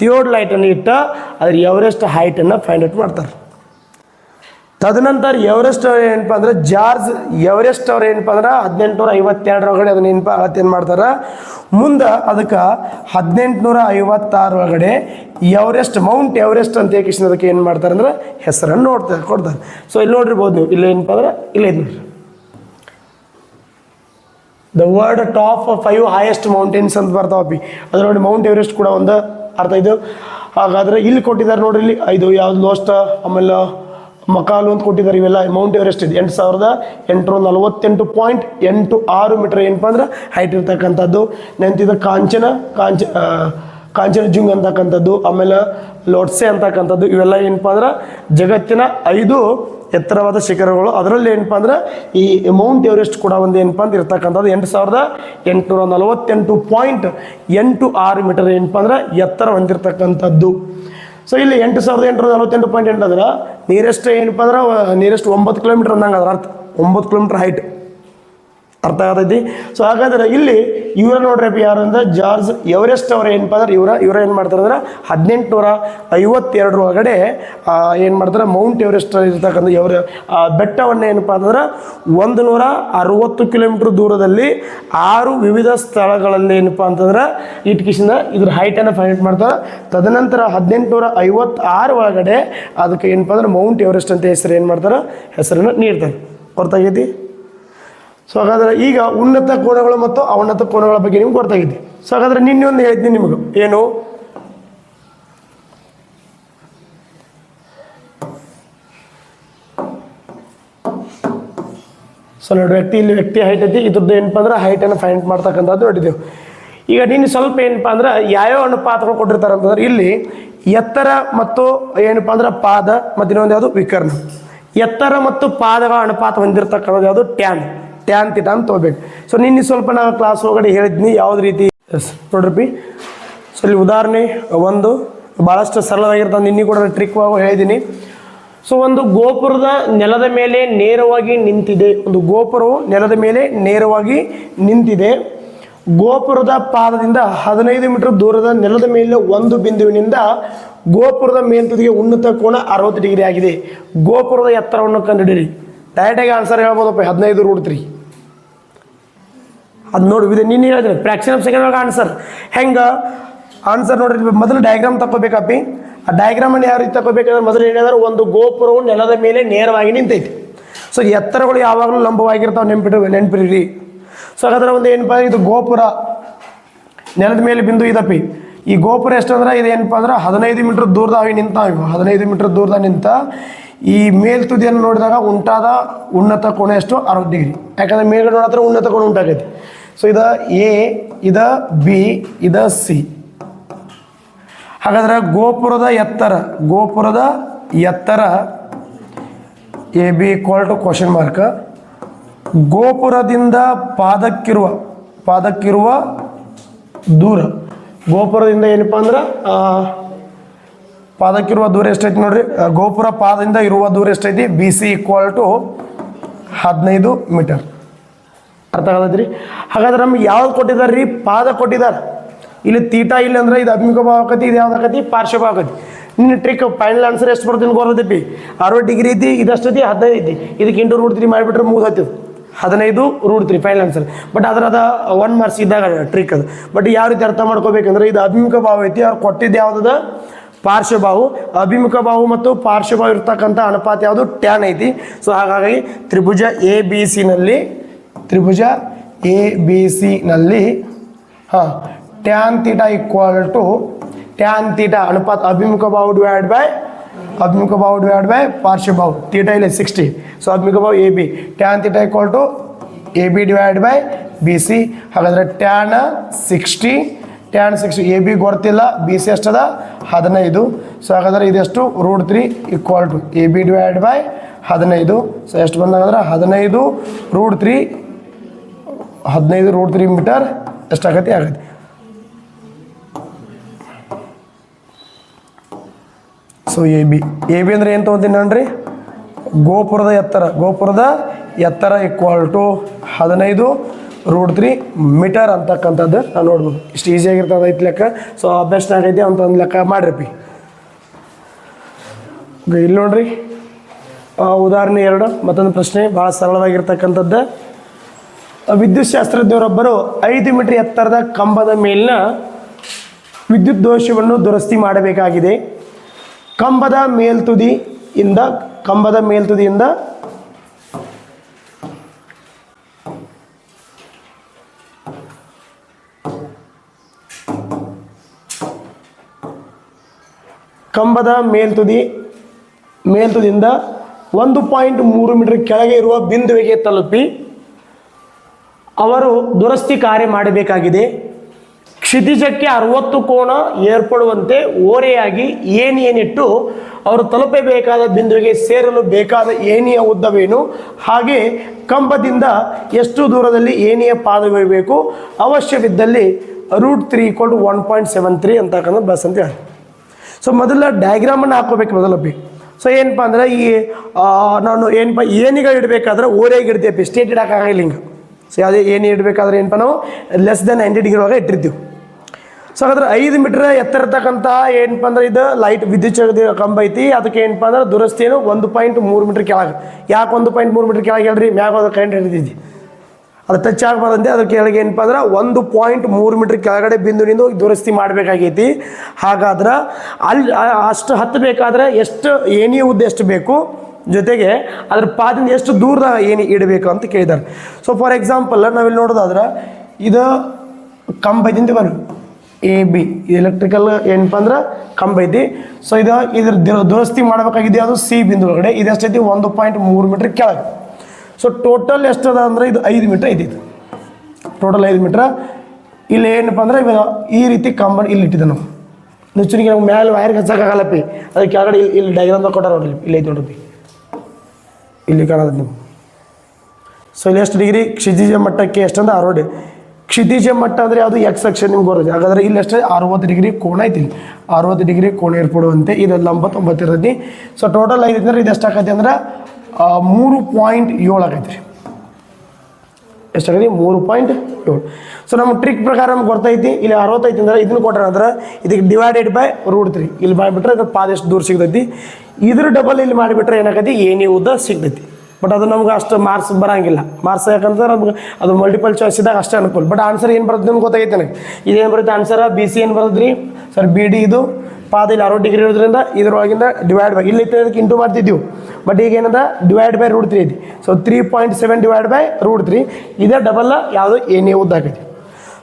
ಥಿಯೋಡ್ ಲೈಟನ್ನು ಇಟ್ಟು, ಅದ್ರ ಎವರೆಸ್ಟ್ ಹೈಟನ್ನು ಫೈಂಡ್ ಔಟ್ ಮಾಡ್ತಾರೆ. ತದನಂತರ ಎವರೆಸ್ಟ್ ಅವ್ರು ಏನಪ್ಪ ಅಂದ್ರೆ, ಜಾರ್ಜ್ ಎವರೆಸ್ಟ್ ಅವ್ರು ಏನಪ್ಪ ಅಂದ್ರೆ ಹದಿನೆಂಟುನೂರ ಐವತ್ತೆರಡರೊಳಗಡೆ ಅದನ್ನ ಏನಪ್ಪ ಆಗತ್ತೆ ಏನು ಮಾಡ್ತಾರೆ. ಮುಂದೆ ಅದಕ್ಕೆ ಹದಿನೆಂಟುನೂರ ಐವತ್ತಾರೊಳಗಡೆ ಎವರೆಸ್ಟ್ ಮೌಂಟ್ ಎವರೆಸ್ಟ್ ಅಂತ ಏಕೆ ಅದಕ್ಕೆ ಏನು ಮಾಡ್ತಾರೆ ಅಂದ್ರೆ, ಹೆಸರನ್ನು ನೋಡ್ತಾರೆ ಕೊಡ್ತಾರೆ. ಸೊ ಇಲ್ಲಿ ನೋಡಿರ್ಬೋದು ನೀವು. ಇಲ್ಲಿ ಏನಪ್ಪ ಅಂದ್ರೆ, ಇಲ್ಲೇ ನೋಡ್ರಿ. The world top five highest mountains ಅಂತ ಬರ್ತಾವ ಪಿ ಅದ್ರ ನೋಡಿ ಮೌಂಟ್ ಎವರೆಸ್ಟ್ ಕೂಡ ಒಂದು ಅರ್ಥ ಇದು. ಹಾಗಾದ್ರೆ ಇಲ್ಲಿ ಕೊಟ್ಟಿದ್ದಾರೆ ನೋಡ್ರಿ ಇಲ್ಲಿ. ಇದು ಯಾವ್ದು ಲೋಸ್ಟ್ ಆಮೇಲೆ ಮಕಾಲು ಅಂತ ಕೊಟ್ಟಿದ್ದಾರೆ ಇವೆಲ್ಲ ಮೌಂಟ್ ಎವರೆಸ್ಟ್ ಇದೆ. ಎಂಟು ಸಾವಿರದ ಎಂಟುನೂರ ನಲವತ್ತೆಂಟು ಪಾಯಿಂಟ್ ಎಂಟು ಆರು ಮೀಟರ್ ಏನಪ್ಪ ಅಂದ್ರೆ ಹೈಟ್ ಇರ್ತಕ್ಕಂಥದ್ದು. ನೆಂತಿದ ಕಾಂಚನ, ಕಾಂಚ ಕಾಂಚನಜುಂಗ್ ಅಂತಕ್ಕಂಥದ್ದು. ಆಮೇಲೆ ಲೋಟ್ಸೆ ಅಂತಕ್ಕಂಥದ್ದು. ಇವೆಲ್ಲ ಏನಪ್ಪ ಅಂದ್ರೆ ಜಗತ್ತಿನ ಐದು ಎತ್ತರವಾದ ಶಿಖರಗಳು. ಅದರಲ್ಲಿ ಏನಪ್ಪ ಅಂದ್ರೆ ಈ ಮೌಂಟ್ ಎವರೆಸ್ಟ್ ಕೂಡ ಒಂದು ಏನಪ್ಪ ಅಂದ್ರೆ ಇರ್ತಕ್ಕಂಥದ್ದು. ಎಂಟು ಸಾವಿರದ ಎಂಟುನೂರ ನಲವತ್ತೆಂಟು ಪಾಯಿಂಟ್ ಎಂಟು ಆರು ಮೀಟರ್ ಏನಪ್ಪ ಅಂದ್ರೆ ಎತ್ತರ ಹೊಂದಿರತಕ್ಕಂಥದ್ದು. ಸೊ ಇಲ್ಲಿ ಎಂಟು ಸಾವಿರದ ಎಂಟು ನಲವತ್ತೆಂಟು ಪಾಯಿಂಟ್ ಎಂಟು ಅಂದ್ರೆ ನಿಯರೆಸ್ಟ್ ಏನಪ್ಪ ಅಂದ್ರೆ ನಿಯರೆಸ್ಟ್ ಒಂಬತ್ತು ಕಿಲೋಮೀಟರ್ ಅಂದಂಗೆ ಅದರ ಅರ್ಥ. ಒಂಬತ್ತು ಕಿಲೋಮೀಟರ್ ಹೈಟ್ ಅರ್ಥ ಆಗತೈತಿ? ಸೊ ಹಾಗಾದ್ರೆ ಇಲ್ಲಿ ಇವರ ನೋಡ್ರಿ ಯಾರು ಅಂದ್ರೆ ಜಾರ್ಜ್ ಎವರೆಸ್ಟ್ ಅವ್ರು ಏನಪ್ಪ ಅಂದ್ರೆ ಇವರ ಇವರ ಏನು ಮಾಡ್ತಾರೆ ಅಂದ್ರೆ ಹದಿನೆಂಟುನೂರ ಐವತ್ತೆರಡರ ಒಳಗಡೆ ಏನು ಮಾಡ್ತಾರೆ, ಮೌಂಟ್ ಎವರೆಸ್ಟ್ ಇರ್ತಕ್ಕಂಥ ಎವರ ಬೆಟ್ಟವನ್ನ ಏನಪ್ಪ ಅಂತಂದ್ರೆ ಒಂದು ನೂರ ಅರವತ್ತು ಕಿಲೋಮೀಟರ್ ದೂರದಲ್ಲಿ ಆರು ವಿವಿಧ ಸ್ಥಳಗಳಲ್ಲಿ ಏನಪ್ಪ ಅಂತಂದ್ರೆ ಇಟ್ಕಿಸಿಂದ ಇದ್ರ ಹೈಟನ್ನು ಫೈಂಡ್ ಮಾಡ್ತಾರೆ. ತದನಂತರ ಹದಿನೆಂಟುನೂರ ಐವತ್ತಾರು ಒಳಗಡೆ ಅದಕ್ಕೆ ಏನಪ್ಪ ಅಂದ್ರೆ ಮೌಂಟ್ ಎವರೆಸ್ಟ್ ಅಂತ ಹೆಸರು ಏನು ಮಾಡ್ತಾರೆ? ಹೆಸರನ್ನು ನೀಡ್ತಾರೆ. ಹೊರತಾಗೈತಿ ಸೊ ಹಾಗಾದ್ರೆ ಈಗ ಉನ್ನತ ಕೋಣಗಳು ಮತ್ತು ಅವನ್ನತ ಕೋಣಗಳ ಬಗ್ಗೆ ನಿಮ್ಗೆ ಗೊತ್ತಾಗಿದೆ. ಸೊ ಹಾಗಾದ್ರೆ ನಿನ್ನೆ ಒಂದು ಹೇಳ್ತೀನಿ ನಿಮಗೆ. ಏನು? ಸೊ ನೋಡಿ, ವ್ಯಕ್ತಿ ಇಲ್ಲಿ ವ್ಯಕ್ತಿ ಹೈಟ್ ಐತಿ. ಇದ್ರದ್ದು ಏನಪ್ಪ ಅಂದ್ರೆ ಹೈಟನ್ನು ಫೈಂಡ್ ಮಾಡ್ತಕ್ಕಂಥದ್ದು ನೋಡಿದೆವು ಈಗ ನೀನು ಸ್ವಲ್ಪ ಏನಪ್ಪ ಅಂದ್ರೆ ಯಾವ್ಯಾವ ಅನುಪಾತಗಳು ಕೊಟ್ಟಿರ್ತಾರೆ ಅಂತಂದ್ರೆ ಇಲ್ಲಿ ಎತ್ತರ ಮತ್ತು ಏನಪ್ಪ ಅಂದ್ರೆ ಪಾದ, ಮತ್ತು ಇನ್ನೊಂದು ಯಾವುದು ವಿಕರ್ಣ. ಎತ್ತರ ಮತ್ತು ಪಾದಗಳ ಅನುಪಾತ ಹೊಂದಿರತಕ್ಕಂಥದ್ದು ಯಾವುದು ಟ್ಯಾನ್ ಟ್ಯಾನ್ ತಿಟ ಅಂತ ತೊಗೋಬೇಕು ಸೊ ನಿನ್ನೆ ಸ್ವಲ್ಪ ನಾನು ಕ್ಲಾಸ್ ಒಳಗಡೆ ಹೇಳಿದ್ನಿ ಯಾವ್ದು ರೀತಿ ಎಸ್ ನೋಡ್ರಿ ಸೊ ಇಲ್ಲಿ ಉದಾಹರಣೆ ಒಂದು ಭಾಳಷ್ಟು ಸರಳವಾಗಿರ್ತದೆ ನಿನ್ನೆ ಕೂಡ ಟ್ರಿಕ್ ಹೇಳಿದ್ದೀನಿ ಸೊ ಒಂದು ಗೋಪುರದ ನೆಲದ ಮೇಲೆ ನೇರವಾಗಿ ನಿಂತಿದೆ. ಒಂದು ಗೋಪುರವು ನೆಲದ ಮೇಲೆ ನೇರವಾಗಿ ನಿಂತಿದೆ. ಗೋಪುರದ ಪಾದದಿಂದ ಹದಿನೈದು ಮೀಟರ್ ದೂರದ ನೆಲದ ಮೇಲೆ ಒಂದು ಬಿಂದುವಿನಿಂದ ಗೋಪುರದ ಮೇಲ್ತುದಿಗೆ ಉನ್ನತ ಕೋನ ಅರವತ್ತು ಡಿಗ್ರಿ ಆಗಿದೆ. ಗೋಪುರದ ಎತ್ತರವನ್ನು ಕಂಡುಹಿಡಿಯಿರಿ. ಡೈರೆಕ್ಟಾಗಿ ಆನ್ಸರ್ ಹೇಳ್ಬೋದಪ್ಪ, ಹದಿನೈದು ರೂಟ್ ತ್ರೀ ಅದು ನೋಡಿ ನೀನು ಹೇಳಿದ್ರೆ ಫ್ರ್ಯಾಕ್ಷನ್ ಆಫ್ ಸೆಕೆಂಡ್ ಒಳಗೆ ಆನ್ಸರ್ ಹೆಂಗೆ? ಆನ್ಸರ್ ನೋಡಿರಿ ಮೊದಲು ಡಯಾಗ್ರಾಮ್ ತಗೋಬೇಕಪ್ಪಿ ಆ ಡಯಾಗ್ರಾಮನ್ನು ಯಾವ ರೀತಿ ತಗೋಬೇಕಂದ್ರೆ ಮೊದಲು ಹೇಳಿದ್ರೆ, ಒಂದು ಗೋಪುರವು ನೆಲದ ಮೇಲೆ ನೇರವಾಗಿ ನಿಂತೈತಿ. ಸೊ ಎತ್ತರಗಳು ಯಾವಾಗಲೂ ಲಂಬವಾಗಿರ್ತಾವೆ ನೆನ್ಪಿಟ್ಟು ನೆನ್ಪಿರಿ ಸೊ ಹಾಗಾದ್ರೆ ಒಂದು ಏನಪ್ಪ ಇದು ಗೋಪುರ. ನೆಲದ ಮೇಲೆ ಬಿಂದು ಇದಪ್ಪಿ. ಈ ಗೋಪುರ ಎಷ್ಟು ಅಂದ್ರೆ ಇದು ಏನಪ್ಪ ಅಂದ್ರೆ, ಹದಿನೈದು ಮೀಟರ್ ದೂರದ ನಿಂತ ನಿಂತಾವ ಹದಿನೈದು ಮೀಟರ್ ದೂರದ ನಿಂತ, ಈ ಮೇಲ್ತುದಿಯನ್ನು ನೋಡಿದಾಗ ಉಂಟಾದ ಉನ್ನತ ಕೋಣ ಎಷ್ಟು? ಅರವತ್ತು ಡಿಗ್ರಿ. ಯಾಕಂದ್ರೆ ಮೇಲ್ಗಡೆ ನೋಡಿದ್ರೆ ಉನ್ನತ ಕೋಣ ಉಂಟಾಗೈತಿ. ಸೊ ಇದ ಎ ಇದ ಬಿ ಇದ ಸಿ ಹಾಗಾದ್ರೆ ಗೋಪುರದ ಎತ್ತರ ಗೋಪುರದ ಎತ್ತರ A B equal to question mark ಗೋಪುರದಿಂದ ಪಾದಕ್ಕಿರುವ ಪಾದಕ್ಕಿರುವ ದೂರ. ಗೋಪುರದಿಂದ ಏನಪ್ಪ ಅಂದ್ರೆ ಪಾದಕ್ಕಿರುವ ದೂರ ಎಷ್ಟೈತಿ ನೋಡ್ರಿ? ಗೋಪುರ ಪಾದದಿಂದ ಇರುವ ದೂರ ಎಷ್ಟೈತಿ? ಬಿ ಸಿ ಈಕ್ವಲ್ ಟು ಹದಿನೈದು ಮೀಟರ್ ಅರ್ಥ ಆಗದ್ರಿ ಹಾಗಾದ್ರೆ ನಮ್ಗೆ ಯಾವ್ದು ಕೊಟ್ಟಿದ್ದಾರೆ ರೀ? ಪಾದ ಕೊಟ್ಟಿದ್ದಾರೆ. ಇಲ್ಲಿ ತೀಟ ಇಲ್ಲ ಅಂದ್ರೆ ಇದು ಅಭಿಮುಖ ಭಾವ ಆಕತಿ, ಇದು ಯಾವ್ದು ಆಕತಿ? ಪಾರ್ಶ್ವ ಆಕತಿ. ನಿನ್ನ ಟ್ರಿಕ್ ಫೈನಲ್ ಆನ್ಸರ್ ಎಷ್ಟು ಬರ್ತೀನಿ ಗೊತ್ತೈತಿ ಅರವತ್ತು ಡಿಗ್ರಿ ಐತಿ ಇದೆ ಹದಿನೈದು ಐತಿ ಇದಕ್ಕೆ ಇಂಟು ರೂಟ್ ತ್ರೀ ಮಾಡಿಬಿಟ್ರೆ ಮುಗಿದು ಹದಿನೈದು root three final answer but ಅದರ ಅದ ಒನ್ ಮಾರ್ಕ್ಸ್ ಇದ್ದಾಗ ಟ್ರಿಕ್ ಅದು. ಬಟ್ ಯಾವ ರೀತಿ ಅರ್ಥ ಮಾಡ್ಕೋಬೇಕಂದ್ರೆ ಇದು ಅಭಿಮುಖ ಭಾವ ಐತಿ, ಅವ್ರು ಕೊಟ್ಟಿದ್ದು ಯಾವುದದ? ಪಾರ್ಶ್ವಬಾಹು ಅಭಿಮುಖ ಬಾಹು ಮತ್ತು ಪಾರ್ಶ್ವಭಾವು ಇರ್ತಕ್ಕಂಥ ಅನುಪಾತ ಯಾವುದು? ಟ್ಯಾನ್ ಐತಿ. ಸೊ ಹಾಗಾಗಿ ತ್ರಿಭುಜ ಎ ಬಿ ಸಿನಲ್ಲಿ ತ್ರಿಭುಜ ಎ ಬಿ ಸಿನಲ್ಲಿ ಹಾಂ tan theta equal to tan theta ಅನುಪಾತ ಅಭಿಮುಖ ಬಾವು ಡಿವೈಡ್ ಬೈ ಅಭಿಮುಖ ಬಾವು ಡಿವೈಡ್ ಬೈ ಪಾರ್ಶ್ವಭಾವು ತೀಟ ಇಲ್ಲ ಸಿಕ್ಸ್ಟಿ ಸೊ ಅಭಿಮುಖ ಬಾವು A B tan theta equal to A B divide by B C ಹಾಗಾದ್ರೆ tan sixty tan sixty A B ಗೊತ್ತಿಲ್ಲ ಬಿ ಸಿ ಎಷ್ಟದ? ಹದಿನೈದು. ಸೊ ಹಾಗಾದ್ರೆ ಇದೆಷ್ಟು? Root three equal to A B divide by ಹದಿನೈದು. ಸೊ ಎಷ್ಟು ಬಂದಾಗಂದ್ರೆ? ಹದಿನೈದು. ರೂಟ್ ತ್ರೀ ಹದಿನೈದು ರೂಟ್ ತ್ರೀ ಮೀಟರ್ ಎಷ್ಟಾಗತ್ತೆ ಆಗತ್ತೆ so A B A B ಅಂದ್ರೆ ಏನು ತೊಗೊತೀನಿ ನೋಡ್ರಿ ಗೋಪುರದ ಎತ್ತರ. ಗೋಪುರದ ಎತ್ತರ ಈಕ್ವಲ್ ಟು ಹದಿನೈದು ರೂಟ್ ತ್ರೀ ಮೀಟರ್ ಅಂತಕ್ಕಂಥದ್ದು ನಾವು ನೋಡ್ಬೋದು. ಇಷ್ಟು ಈಸಿಯಾಗಿರ್ತದೆ ಐತೆ ಲೆಕ್ಕ. ಸೊ ಬೆಸ್ಟ್ ಆಗೈತಿ ಅಂತ ಒಂದು ಲೆಕ್ಕ ಮಾಡಿರಪಿ ಇಲ್ಲಿ ನೋಡ್ರಿ. ಉದಾಹರಣೆ ಎರಡು. ಮತ್ತೊಂದು ಪ್ರಶ್ನೆ ಭಾಳ ಸರಳವಾಗಿರ್ತಕ್ಕಂಥದ್ದು. ವಿದ್ಯುತ್ ಶಾಸ್ತ್ರಜ್ಞರೊಬ್ಬರು ಐದು ಮೀಟರ್ ಎತ್ತರದ ಕಂಬದ ಮೇಲಿನ ವಿದ್ಯುತ್ ದೋಷವನ್ನು ದುರಸ್ತಿ ಮಾಡಬೇಕಾಗಿದೆ. ಕಂಬದ ಮೇಲ್ತುದಿಯಿಂದ ಕಂಬದ ಮೇಲ್ತುದಿಯಿಂದ ಕಂಬದ ಮೇಲ್ತುದಿ, ಮೇಲ್ತುದಿಯಿಂದ ಒಂದು ಪಾಯಿಂಟ್ ಮೂರು ಮೀಟರ್ ಕೆಳಗೆ ಇರುವ ಬಿಂದುವಿಗೆ ತಲುಪಿ ಅವರು ದುರಸ್ತಿ ಕಾರ್ಯ ಮಾಡಬೇಕಾಗಿದೆ. ಕ್ಷಿತಿಜಕ್ಕೆ ಅರವತ್ತು ಕೋಣ ಏರ್ಪಡುವಂತೆ ಓರೆಯಾಗಿ ಏನೇನಿಟ್ಟು ಅವರು ತಲುಪಬೇಕಾದ ಬಿಂದುವಿಗೆ ಸೇರಲು ಬೇಕಾದ ಏನಿಯ ಉದ್ದವೇನು, ಹಾಗೆ ಕಂಬದಿಂದ ಎಷ್ಟು ದೂರದಲ್ಲಿ ಏನಿಯ ಪಾದವಿರಬೇಕು ಅವಶ್ಯವಿದ್ದಲ್ಲಿ root three equal to one point seven three ಅಂತಕ್ಕಂಥ ಬಸ್ ಅಂತ ಹೇಳಿ. ಸೊ ಮೊದಲ ಡಯಾಗ್ರಾಮನ್ನು ಹಾಕೋಬೇಕು ಮೊದಲ ಬಿ. ಸೊ ಏನಪ್ಪ ಅಂದರೆ ಈ ನಾನು ಏನಪ್ಪ ಏನಿಗೆ ಇಡಬೇಕಾದ್ರೆ ಓರೆಗೆ ಇಡ್ತೀವಿ ಸ್ಟೇಟ್ ಇಡೋಕ್ಕಾಗಲಿಲ್ಲ ಹಿಂಗೆ. ಸೊ ಯಾವುದೇ ಏನು ಇಡಬೇಕಾದ್ರೆ ಏನಪ್ಪ ನಾವು ಲೆಸ್ ದೆನ್ ನೈಂಟಿ ಡಿಗ್ರಿ ಒಳಗೆ ಇಟ್ಟಿರ್ತೀವಿ. ಸೊ ಹಾಗಾದ್ರೆ ಐದು ಮೀಟ್ರ್ ಎತ್ತರ ಇರ್ತಕ್ಕಂಥ ಏನಪ್ಪ ಅಂದ್ರೆ ಇದು ಲೈಟ್ ವಿದ್ಯುತ್ ಕಂಬ ಐತಿ. ಅದಕ್ಕೆ ಏನಪ್ಪ ಅಂದ್ರೆ ದುರಸ್ತಿ ಏನು ಒಂದು ಪಾಯಿಂಟ್ ಮೂರು ಮೀಟ್ರ್ ಕೆಳಗೆ. ಯಾಕೆ ಒಂದು ಪಾಯಿಂಟ್ ಮೂರು ಮೀಟ್ರ್ ಕೆಳಗೆ ಹೇಳ್ರಿ? ಮ್ಯಾಗ ಅದು ಕರೆಂಟ್ ಹಿಡಿದಿದ್ದಿ. ಅದು ಟಚ್ ಆಗಬಾರ್ದಂತೆ. ಅದ್ರ ಕೆಳಗೆ ಏನಪ್ಪ ಅಂದ್ರೆ ಒಂದು ಪಾಯಿಂಟ್ ಮೂರು ಮೀಟ್ರ್ ಕೆಳಗಡೆ ಬಿಂದು ಹೋಗಿ ದುರಸ್ತಿ ಮಾಡಬೇಕಾಗೈತಿ. ಹಾಗಾದ್ರೆ ಅಲ್ಲಿ ಅಷ್ಟು ಹತ್ತು ಹತ್ತಬೇಕಾದ್ರೆ ಎಷ್ಟು ಏಣಿ ಉದ್ದ ಎಷ್ಟು ಬೇಕು? ಜೊತೆಗೆ ಅದ್ರ ಪಾದಿಂದ ಎಷ್ಟು ದೂರದ ಏನು ಇಡಬೇಕು ಅಂತ ಕೇಳಿದ್ದಾರೆ. ಸೊ ಫಾರ್ ಎಕ್ಸಾಂಪಲ್ ನಾವಿಲ್ಲಿ ನೋಡೋದಾದ್ರೆ ಇದು ಕಂಬ ಐತಿ ಬನ್ನಿ ಎ ಬಿ ಎಲೆಕ್ಟ್ರಿಕಲ್ ಏನಪ್ಪ ಅಂದ್ರೆ ಕಂಬ ಐತಿ ಸೊ ಇದು ಇದ್ರ ದುರಸ್ತಿ ಮಾಡಬೇಕಾಗಿದೆ ಅದು ಸಿ ಬಿಂದು ಒಳಗಡೆ. ಇದೆಷ್ಟೈತಿ ಒಂದು ಪಾಯಿಂಟ್ ಮೂರು ಮೀಟ್ರ್ ಕೆಳಗೆ. ಸೊ ಟೋಟಲ್ ಎಷ್ಟದ ಅಂದ್ರೆ ಇದು ಐದು ಮೀಟ್ರ್ ಐತಿ ಇದು. ಟೋಟಲ್ ಐದು ಮೀಟ್ರ್ ಇಲ್ಲಿ ಏನಪ್ಪ ಅಂದ್ರೆ ಇವಾಗ ಈ ರೀತಿ ಕಂಬ ಇಲ್ಲಿ ಇಟ್ಟಿದ್ದೆ ನಾವು. ನುಚ್ಚುನಿಗೆ ಮೇಲೆ ಮ್ಯಾಲೆ ವೈರ್ಗೆ ಹಚ್ಚಕ್ಕಾಗಲ್ಲಪ್ಪಿ ಅದಕ್ಕೆ ಕೆಳಗಡೆ ಇಲ್ಲಿ ಇಲ್ಲಿ ಡೈಗ್ರಾಮ್ ಕೊಟ್ಟಾರ ಇಲ್ಲಿ ಐತಿ ನೋಡ್ರಿ ಇಲ್ಲಿ ಕಾಣೋದು ನೀವು ಸೊ ಇಲ್ಲಿ ಎಷ್ಟು ಡಿಗ್ರಿ ಕ್ಷಿತಿಜ ಮಟ್ಟಕ್ಕೆ ಎಷ್ಟಂದ್ರೆ ಅರವತ್ತು ಕ್ಷಿತಿಜ ಮಟ್ಟ ಅಂದರೆ ಯಾವುದು ಎಕ್ಸ್ ಅಕ್ಷ ನಿಮ್ಗೆ ಬರೋದು? ಹಾಗಾದ್ರೆ ಇಲ್ಲಿ ಅಷ್ಟೇ ಅರವತ್ತು ಡಿಗ್ರಿ ಕೋಣ ಐತಿ ಅರವತ್ತು ಡಿಗ್ರಿ ಕೋಣ ಏರ್ಪಡುವಂತೆ ಇದು ಲಂಬತ್ತೊಂಬತ್ತು ಸೊ ಟೋಟಲ್ ಐತಿ ಅಂದ್ರೆ ಇದು ಎಷ್ಟಾಗೈತಿ ಅಂದ್ರೆ ಮೂರು ಪಾಯಿಂಟ್ ಏಳು ಆಗೈತಿ ರೀ. ಎಷ್ಟಾಗೈತಿ ಮೂರು ಪಾಯಿಂಟ್ ಏಳು. ಸೊ ನಮ್ಮ ಟ್ರಿಕ್ ಪ್ರಕಾರ ನಮ್ಗೆ ಗೊತ್ತೈತಿ, ಇಲ್ಲಿ ಅರವತ್ತೈತಿ ಅಂದ್ರೆ ಇದನ್ನು ಕೊಟ್ಟರೆ ಅಂದ್ರೆ ಇದಕ್ಕೆ ಡಿವೈಡೆಡ್ ಬೈ ರೂಟ್ ತ್ರೀ ಇಲ್ಲಿ ಮಾಡಿಬಿಟ್ರೆ ಅದು ಪಾದ ದೂರ ಸಿಗ್ತೈತಿ? ಇದ್ರ ಡಬಲ್ ಇಲ್ಲಿ ಮಾಡಿಬಿಟ್ರೆ ಏನಾಗೈತಿ? ಏನೇ ಉದ್ದ ಸಿಗ್ತೈತಿ. ಬಟ್ ಅದು ನಮ್ಗೆ ಅಷ್ಟು ಮಾರ್ಕ್ಸ್ ಬರೋಂಗಿಲ್ಲ. ಮಾರ್ಕ್ಸ್ ಯಾಕಂದ್ರೆ ನಮ್ಗೆ ಅದು ಮಲ್ಟಿಪಲ್ ಚಾಯ್ಸ್ ಇದ್ದಾಗ ಅಷ್ಟೇ ಅನುಕೂಲ. ಬಟ್ ಆನ್ಸರ್ ಏನು ಬರುತ್ತೆ ನಿಮ್ಗೆ ಗೊತ್ತಾಗೈತೆ ನನಗೆ. ಇದೇನು ಬರುತ್ತೆ? ಆನ್ಸರ್ ಬಿ ಸಿ ಏನು ಬರುತ್ತೆ ರೀ ಸರ್ ಬಿ ಡಿ ಇದು ಪಾದ ಇಲ್ಲಿ ಅರವತ್ತು ಡಿಗ್ರಿ ಇರೋದ್ರಿಂದ ಇದ್ರೊಳಗಿಂದ ಡಿವೈಡ್ ಬೈ ಇಲ್ಲಿ ಇದಕ್ಕೆ ಇಂಟು ಮಾಡ್ತಿದ್ದೀವಿ ಬಟ್ ಈಗ ಏನದ? ಡಿವೈಡ್ ಬೈ ರೂಟ್ ತ್ರೀ ಐತಿ. So three point seven divide by root three ಇದೇ ಡಬಲ್ ಯಾವುದು? ಏನೇ ಉದ್ದ ಆಗೈತಿ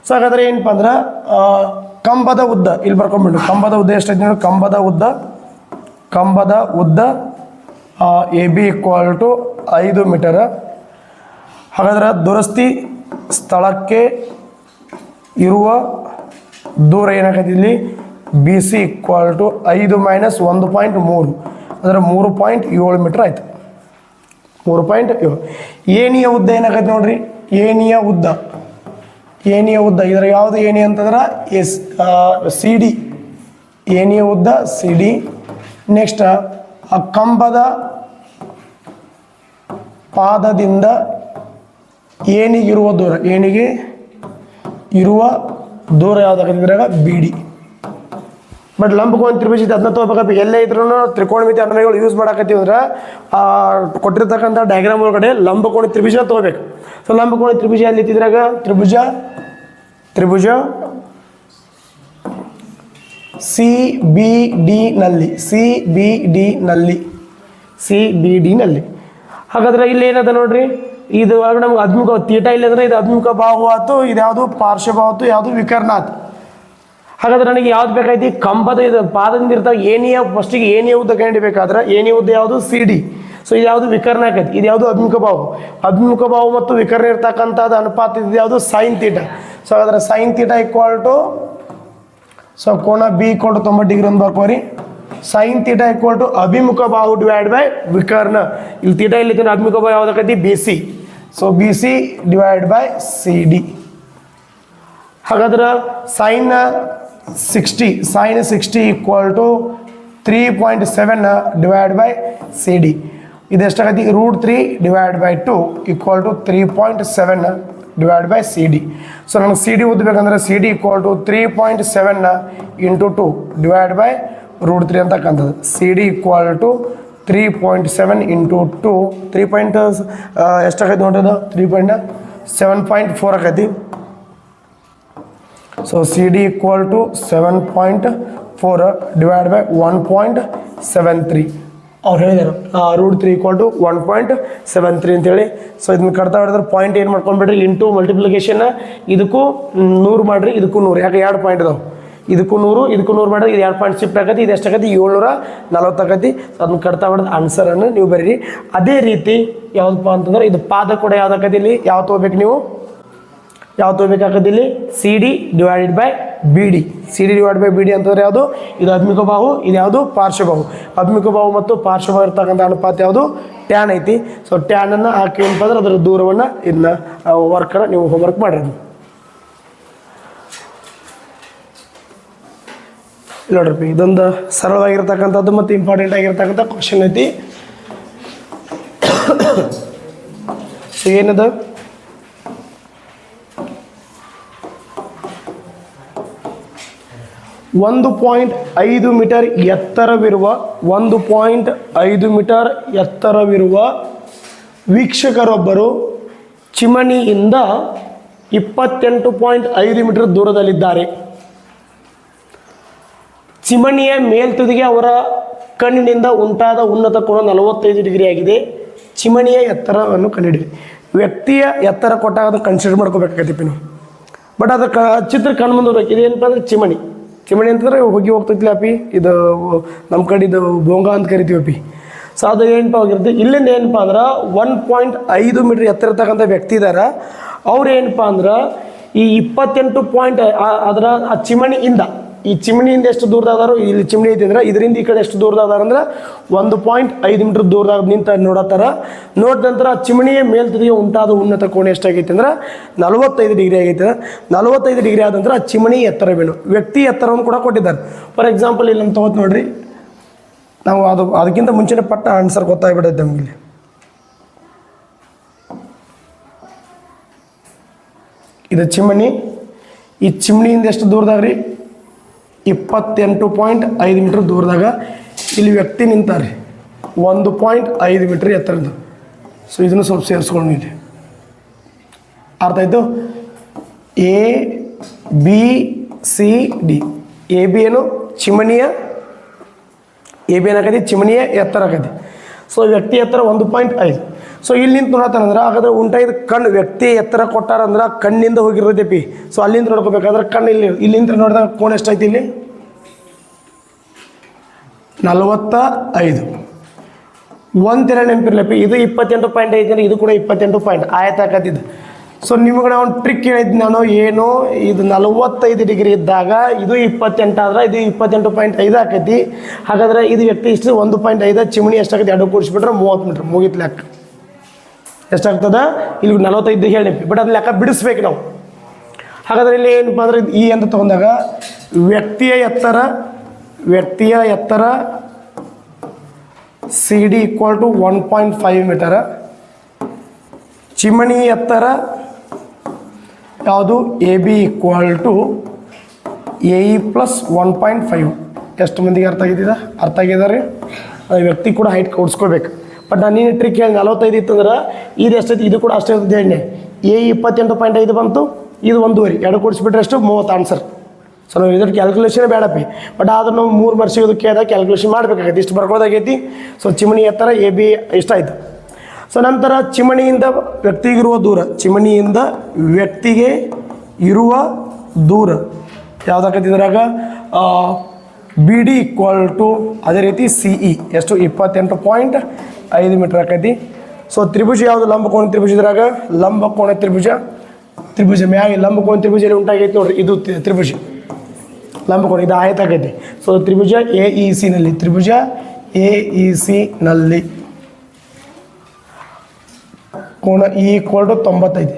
ಸೊ ಹಾಗಾದ್ರೆ ಏನಪ್ಪ ಅಂದ್ರೆ ಕಂಬದ ಉದ್ದ. ಇಲ್ಲಿ ಬರ್ಕೊಂಡ್ಬಿಟ್ಟು ಕಂಬದ ಉದ್ದ ಎಷ್ಟೈತಿ ನೋಡಿ. ಕಂಬದ ಉದ್ದ ಕಂಬದ ಉದ್ದ ಎ ಬಿ ಈಕ್ವಲ್ ಟು ಐದು ಮೀಟರ್ ಹಾಗಾದ್ರೆ ದುರಸ್ತಿ ಸ್ಥಳಕ್ಕೆ ಇರುವ ದೂರ ಏನಾಗೈತಿ ಇಲ್ಲಿ? ಬಿ ಸಿ ಈಕ್ವಲ್ ಟು ಐದು ಮೈನಸ್ ಒಂದು ಪಾಯಿಂಟ್ ಮೂರು. ಅಂದರೆ ಮೂರು ಪಾಯಿಂಟ್ ಏಳು ಮೀಟ್ರ್ ಆಯಿತು. ಮೂರು ಪಾಯಿಂಟ್ ಏಳು. ಏನಿಯ ಉದ್ದ ಏನಾಗೈತೆ ನೋಡ್ರಿ? ಏನಿಯ ಉದ್ದ. ಏನಿಯ ಉದ್ದ. ಇದರ ಯಾವುದು ಏನಿ ಅಂತಂದ್ರೆ? ಎಸ್ ಸಿ ಡಿ ಏನಿಯ ಉದ್ದ ಸಿ ಡಿ ನೆಕ್ಸ್ಟ್ ಆ ಕಂಬದ ಪಾದದಿಂದ ಏನಿಗಿರುವ ದೂರ. ಏನಿಗೆ ಇರುವ ದೂರ ಯಾವುದಾಗ ಇದ್ರಾಗ? ಬಿ ಡಿ ಬಟ್ ಲಂಬಕೋನ ತ್ರಿಭುಜ ಅದನ್ನ ತೊಗೋಬೇಕಪ್ಪ ಎಲ್ಲೇ ಇದ್ರೂ ತ್ರಿಕೋಣಮಿತಿ ಅನ್ವಯಗಳು ಯೂಸ್ ಮಾಡಕತ್ತೀವಿ ಅಂದ್ರೆ ಕೊಟ್ಟಿರ್ತಕ್ಕಂಥ ಡಯಾಗ್ರಾಮ್ ಒಳಗಡೆ ಲಂಬಕೋಣ ತ್ರಿಭುಜ ತೊಗೋಬೇಕು. ಸೊ ಲಂಬಕೋಣ ತ್ರಿಭುಜ ಎಲ್ಲಿ ಇದ್ರಾಗ ತ್ರಿಭುಜ ತ್ರಿಭುಜ ಸಿ ಬಿ ಡಿ ನಲ್ಲಿ ಸಿ ಬಿ ಡಿ ನಲ್ಲಿ ಸಿ ಬಿ ಡಿ ನಲ್ಲಿ. ಹಾಗಾದ್ರೆ ಇಲ್ಲಿ ಏನದ ನೋಡ್ರಿ? ಇದು ನಮ್ಗೆ ಅದ್ಮುಖ ತೀಟ ಇಲ್ಲ ಅಂದ್ರೆ ಇದು ಅದ್ಮುಖ ಬಾಹು ಆಯ್ತು ಇದು ಯಾವುದು ಪಾರ್ಶ್ವ ಆಯ್ತು ಯಾವುದು ವಿಕರ್ಣ ಆಯ್ತು ಹಾಗಾದ್ರೆ ನನಗೆ ಯಾವ್ದು ಬೇಕಾಯ್ತು? ಕಂಬದ ಇದು ಪಾದದಿಂದ ಇರ್ತಾವ ಏನಿಯ ಫಸ್ಟಿಗೆ ಏನಿಯ ಉದ್ದ ಕಂಡಿಬೇಕಾದ್ರೆ ಏನಿಯ ಉದ್ದ ಯಾವುದು? ಸಿ ಡಿ ಸೊ ಇದು ಯಾವುದು? ವಿಕರ್ಣ ಆಕೈತಿ. ಇದು ಯಾವುದು? ಅಭಿಮುಖ ಬಾವು. ಅಭಿಮುಖ ಬಾಹು ಮತ್ತು ವಿಕರ್ಣ ಇರ್ತಕ್ಕಂಥದ್ದು ಅನುಪಾತ ಇದು ಯಾವುದು? ಸೈನ್ ತೀಟ ಸೊ ಹಾಗಾದ್ರೆ sine theta equal to so ಕೋನ ಬಿ ಈಕ್ವಲ್ ಟು ತೊಂಬತ್ತು ಡಿಗ್ರಿ ಒಂದು ಬರ್ಕೋರಿ. ಸೈನ್ ತೀಟ ಈಕ್ವಲ್ ಟು ಅಭಿಮುಖ ಬಾಹು ಡಿವೈಡ್ ಬೈ ವಿಕರ್ಣ. ಇಲ್ಲಿ ತೀಟ ಇಲ್ಲಿ ಅಭಿಮುಖ ಬಾಹು ಯಾವ್ದಾಕೈತಿ B C so B C divide by C D ಹಾಗಾದ್ರೆ sine sixty sine sixty equal to three point seven divide by C D ಇದೆಷ್ಟಾಗೈತಿ root three divide by two equal to three point seven divide by C D so ನನಗೆ C D ಓದಬೇಕಂದ್ರೆ C D equal to three point seven into two divide by root three ಅಂತಕ್ಕಂಥದ್ದು C D equal to three point seven into two three point ಎಷ್ಟಾಗೈತಿ ನೋಡ್ರಿ ಅದು three point seven point four ಆಕೈತಿ so C D equal to seven point four divide by one point seven three ಅವ್ರು ಹೇಳಿದರು. Root three equal to one point seven three ಅಂತೇಳಿ. ಸೊ ಇದನ್ನ ಕಡ್ತಾ ಹಿಡಿದ್ರೆ ಪಾಯಿಂಟ್ ಏನು ಮಾಡ್ಕೊಂಡ್ಬಿಡ್ರಿ? ಇಂಟು ಮಲ್ಟಿಪ್ಲಿಕೇಶನ್ ಇದಕ್ಕೂ ನೂರು ಮಾಡಿರಿ, ಇದಕ್ಕೂ ನೂರು. ಯಾಕೆ ಎರಡು ಪಾಯಿಂಟ್ ಇದಾವೆ? ಇದಕ್ಕೂ ನೂರು ಇದಕ್ಕೂ ನೂರು ಮಾಡಿದ್ರೆ ಇದು ಎರಡು ಪಾಯಿಂಟ್ ಶಿಫ್ಟ್ ಆಗತ್ತೆ, ಇದು ಎಷ್ಟಾಗತ್ತೆ? ಏಳ್ನೂರ ನಲವತ್ತಾಗತ್ತೆ ಸೊ ಅದನ್ನ ಕಡ್ತಾ ಹೊಡೆದ ಆನ್ಸರನ್ನು ನೀವು ಬರೀರಿ. ಅದೇ ರೀತಿ ಯಾವುದಪ್ಪ ಅಂತಂದ್ರೆ, ಇದು ಪಾದ ಕೂಡ ಯಾವ್ದಾಗತ್ತೆ ಇಲ್ಲಿ? ಯಾವ ತೊಗೋಬೇಕು ನೀವು? ಯಾವ ತೊಗೋಬೇಕಾಗತ್ತೆ ಇಲ್ಲಿ? C D divided by B D C D divide by B D ಅಂತಂದ್ರೆ ಯಾವುದು? ಇದು ಅದ್ಮಿಕ ಬಾಹು ಇದು ಯಾವುದು? ಪಾರ್ಶ್ವಬಾಹು ಅದ್ಮಿಕ ಬಾಹು ಮತ್ತು ಪಾರ್ಶ್ವಬಾಹು ಇರ್ತಕ್ಕಂಥ ಅನುಪಾತ ಯಾವುದು? ಟ್ಯಾನ್ ಐತಿ. ಸೊ ಟ್ಯಾನನ್ನು ಹಾಕಿ ಅಂತಂದ್ರೆ ಅಂದ್ರೆ ದೂರವನ್ನು ಇದನ್ನ ವರ್ಕನ್ನು ನೀವು ಹೋಮ್ವರ್ಕ್ ಮಾಡಿರಿ ನೋಡ್ರಿ ಇದೊಂದು ಸರಳವಾಗಿರ್ತಕ್ಕಂಥದ್ದು ಮತ್ತು ಇಂಪಾರ್ಟೆಂಟ್ ಆಗಿರ್ತಕ್ಕಂಥ ಕ್ವಶನ್ ಐತಿ. ಸೊ ಏನದು? ಒಂದು ಪಾಯಿಂಟ್ ಐದು ಮೀಟರ್ ಎತ್ತರವಿರುವ, ಒಂದು ಪಾಯಿಂಟ್ ಐದು ಮೀಟರ್ ಎತ್ತರವಿರುವ ವೀಕ್ಷಕರೊಬ್ಬರು ಚಿಮಣಿಯಿಂದ ಇಪ್ಪತ್ತೆಂಟು ಪಾಯಿಂಟ್ ಐದು ಮೀಟರ್ ದೂರದಲ್ಲಿದ್ದಾರೆ. ಚಿಮಣಿಯ ಮೇಲ್ತುದಿಗೆ ಅವರ ಕಣ್ಣಿನಿಂದ ಉಂಟಾದ ಉನ್ನತ ಕೋನ ನಲವತ್ತೈದು ಡಿಗ್ರಿ ಆಗಿದೆ. ಚಿಮಣಿಯ ಎತ್ತರವನ್ನು ಕಂಡುಹಿಡಿರಿ ವ್ಯಕ್ತಿಯ ಎತ್ತರ ಕೊಟ್ಟಾಗ ಅದನ್ನು ಕನ್ಸಿಡರ್ ಮಾಡ್ಕೋಬೇಕಾಗತ್ತೆ ನೀವು ಬಟ್ ಅದು ಕ ಚಿತ್ರ ಕಣ್ಣು ಮುಂದೆ ಬರ್ಬೇಕು ಇದೇನಪ್ಪ ಅಂದ್ರೆ ಚಿಮಣಿ. ಚಿಮಣಿ ಅಂತಂದ್ರೆ ಹೋಗಿ ಹೋಗ್ತೈತಿಲ್ಲ ಅಪಿ? ಇದು ನಮ್ಮ ಕಡೆ ಇದು ಬೋಂಗಾ ಅಂತ ಕರಿತೀವಿ ಅಪಿ. ಸೊ ಅದು ಏನಪ್ಪ ಆಗಿರುತ್ತೆ? ಇಲ್ಲಿಂದ ಏನಪ್ಪ ಅಂದ್ರೆ ಒನ್ ಪಾಯಿಂಟ್ ಐದು ಮೀಟ್ರ್ ಎತ್ತರ ಇರ್ತಕ್ಕಂಥ ವ್ಯಕ್ತಿ ಇದ್ದಾರೆ ಅವ್ರು ಏನಪ್ಪ ಅಂದ್ರೆ ಈ ಇಪ್ಪತ್ತೆಂಟು ಪಾಯಿಂಟ್ ಅದರ ಆ ಚಿಮಣಿಯಿಂದ ಈ ಚಿಮಣಿಯಿಂದ ಎಷ್ಟು ದೂರದಾದಾರು, ಇಲ್ಲಿ ಚಿಮಣಿ ಐತಿ ಅಂದ್ರೆ ಇದರಿಂದ ಈ ಕಡೆ ಎಷ್ಟು ದೂರದಾದಾರ ಅಂದ್ರೆ ಒಂದು ಪಾಯಿಂಟ್ ಐದು ಮೀಟರ್ ದೂರದಾಗ ನಿಂತ ನೋಡತ್ತಾರ ನೋಡಿದ ನಂತರ ಚಿಮಣಿಯ ಮೇಲ್ತುದಿಗೆ ಉಂಟಾದ ಉನ್ನತ ಕೋಣೆ ಎಷ್ಟಾಗೈತೆ ಅಂದ್ರೆ ನಲವತ್ತೈದು ಡಿಗ್ರಿ ಆಗೈತೆ. ನಲವತ್ತೈದು ಡಿಗ್ರಿ ಆದ ನಂತರ ಚಿಮಣಿ ಎತ್ತರವೇನು ವ್ಯಕ್ತಿ ಎತ್ತರವನ್ನು ಕೂಡ ಕೊಟ್ಟಿದ್ದಾರೆ. ಫಾರ್ ಎಕ್ಸಾಂಪಲ್ ಇಲ್ಲಿ ನಮ್ಮ ತಗೋತ್ ನೋಡ್ರಿ. ನಾವು ಅದು, ಅದಕ್ಕಿಂತ ಮುಂಚೆನೇ ಪಟ್ಟ ಆನ್ಸರ್ ಗೊತ್ತಾಗ್ಬಿಡುತ್ತೆ ನಮಗೆ ಇದು ಚಿಮಣಿ ಈ ಚಿಮಣಿಯಿಂದ ಎಷ್ಟು ದೂರದಾಗ ರೀ ಇಪ್ಪತ್ತೆಂಟು ಪಾಯಿಂಟ್ ಐದು ಮೀಟ್ರ್ ದೂರದಾಗ ಇಲ್ಲಿ ವ್ಯಕ್ತಿ ನಿಂತಾರೆ. ಒಂದು ಪಾಯಿಂಟ್ ಐದು ಮೀಟ್ರ್ ಎತ್ತರದ ಸೊ ಇದನ್ನು ಸ್ವಲ್ಪ ಸೇರಿಸ್ಕೊಂಡು ಇಲ್ಲಿ. ಅರ್ಥ ಆಯಿತು? A B C D A B ಏನು? ಚಿಮಣಿಯ ಎ ಬಿ ಏನಾಗೈತಿ? ಚಿಮಣಿಯ ಎತ್ತರ ಆಗೈತಿ. ಸೊ ವ್ಯಕ್ತಿ ಎತ್ತರ ಒಂದು ಪಾಯಿಂಟ್ ಐದು. ಸೊ ಇಲ್ಲಿ ನಿಂತು ನೋಡತ್ತಾನಂದ್ರೆ ಹಾಗಾದ್ರೆ ಉಂಟಾಯ್ದು ಕಣ್ಣು. ವ್ಯಕ್ತಿ ಎತ್ತರ ಕೊಟ್ಟಾರಂದ್ರೆ ಕಣ್ಣಿಂದ ಹೋಗಿರೋದೇ ಪಿ. ಸೊ ಅಲ್ಲಿಂದ ನೋಡ್ಕೋಬೇಕಾದ್ರೆ ಕಣ್ಣು ಇಲ್ಲಿ ಇಲ್ಲಿಂದ ನೋಡಿದಾಗ ಕೋಣ ಎಷ್ಟೈತಿ ಇಲ್ಲಿ? ನಲವತ್ತ ಐದು ಒಂದು ತೆರ ನೆನಪಿರ್ಲಪ್ಪಿ ಇದು ಇಪ್ಪತ್ತೆಂಟು ಪಾಯಿಂಟ್ ಐದು ಇದು ಕೂಡ ಇಪ್ಪತ್ತೆಂಟು ಪಾಯಿಂಟ್ ಆಯ್ತು ಹಾಕತ್ತಿದ್ದು. ಸೊ ನಿಮ್ಗಡೆ ಒಂದು ಟ್ರಿಕ್ ಹೇಳಿದ್ದು ನಾನು, ಏನು? ಇದು ನಲವತ್ತೈದು ಡಿಗ್ರಿ ಇದ್ದಾಗ ಇದು ಇಪ್ಪತ್ತೆಂಟು ಆದ್ರೆ ಇದು ಇಪ್ಪತ್ತೆಂಟು ಪಾಯಿಂಟ್ ಐದು ಆಕೈತಿ ಹಾಗಾದ್ರೆ ಇದು ವ್ಯಕ್ತಿ ಒಂದು ಪಾಯಿಂಟ್ ಐದು, ಚಿಮಣಿ ಎಷ್ಟಾಗೈತಿ ಎರಡು ಕೂಡಿಸ್ಬಿಟ್ರೆ ಮೂವತ್ತು ಮೀಟ್ರ್. ಮುಗೀತು ಎಷ್ಟಾಗ್ತದ? ಇಲ್ಲಿ ನಲವತ್ತೈದು ಹೇಳಿ. ಬಟ್ ಅದು ಲೆಕ್ಕ ಬಿಡಿಸ್ಬೇಕು ನಾವು. ಹಾಗಾದ್ರೆ ಇಲ್ಲಿ ಏನಪ್ಪ ಅಂದ್ರೆ ಈ ಅಂತ ತಗೊಂಡಾಗ, ವ್ಯಕ್ತಿಯ ಎತ್ತರ ವ್ಯಕ್ತಿಯ ಎತ್ತರ C D equal to one point five metre ಚಿಮಣಿ ಎತ್ತರ ಯಾವುದು? A B equal to A E plus one point five ಎಷ್ಟು ಮಂದಿಗೆ ಅರ್ಥ ಆಗಿದ್ದ ಅರ್ಥ ಆಗಿದ್ದಾರೆ? ವ್ಯಕ್ತಿ ಕೂಡ ಹೈಟ್ ಕೂಡಿಸ್ಕೋಬೇಕು ಬಟ್ ನಾನು ನೀನು ಟ್ರಿಕ್ ಹೇಳಿ ನಲವತ್ತೈದು ಇತ್ತಂದ್ರೆ ಇದು ಎಷ್ಟೈತಿ? ಇದು ಕೂಡ ಅಷ್ಟೇ ಇರ್ತದೆ ಎಣ್ಣೆ. ಎ ಇಪ್ಪತ್ತೆಂಟು ಪಾಯಿಂಟ್ ಐದು ಬಂತು, ಇದು ಒಂದೂವರೆ. ಎರಡು ಕೊಡಿಸ್ಬಿಟ್ರೆ ಅಷ್ಟು ಮೂವತ್ತು ಆನ್ಸರ್ ಸೊ ನಾವು ಇದ್ರ ಕ್ಯಾಲ್ಕುಲೇಷನ್ ಬೇಡಪ್ಪಿ. ಬಟ್ ಆದ್ರೆ ನಾವು ಮೂರು ವರ್ಷ ಇದಕ್ಕೆ ಕೇಳಿದಾಗ ಕ್ಯಾಲ್ಕುಲೇಷನ್ ಮಾಡಬೇಕಾಗೈತಿ. ಇಷ್ಟು ಬರ್ಕೋದಾಗೈತಿ ಸೊ ಚಿಮಣಿ ಎತ್ತರ ಎ ಬಿ ಇಷ್ಟಾಯ್ತು ಸೊ ನಂತರ ಚಿಮಣಿಯಿಂದ ವ್ಯಕ್ತಿಗಿರುವ ದೂರ. ಚಿಮಣಿಯಿಂದ ವ್ಯಕ್ತಿಗೆ ಇರುವ ದೂರ. ಇದ್ರಾಗ? ಬಿ ಡಿ ಈಕ್ವಲ್ ಟು ಅದೇ ರೀತಿ ಸಿ ಇ ಎಷ್ಟು? ಇಪ್ಪತ್ತೆಂಟು ಪಾಯಿಂಟ್ ಐದು ಮೀಟ್ರ್ ಆಕೈತಿ. ಸೊ ತ್ರಿಭುಜ ಯಾವುದು? ಲಂಬಕೋಣ ತ್ರಿಭುಜ ಇದ್ರಾಗ? ಲಂಬಕೋಣ ತ್ರಿಭುಜ. ತ್ರಿಭುಜ ಮ್ಯಾಗ ಲಂಬಕೋಣ ತ್ರಿಭುಜ ಎಲ್ಲಿ ಉಂಟಾಗೈತಿ ನೋಡ್ರಿ? ಇದು ತ್ರಿಭುಜ. ಲಂಬಕೋಣ ಇದು ಆಯತ ಆಗೈತಿ ಸೊ ತ್ರಿಭುಜ ಎ ಇ ಸಿನಲ್ಲಿ. ತ್ರಿಭುಜ ಎ ಇ ಸಿನಲ್ಲಿ. ಕೋಣ ಈ ಈಕ್ವಲ್ ಟು ತೊಂಬತ್ತೈದು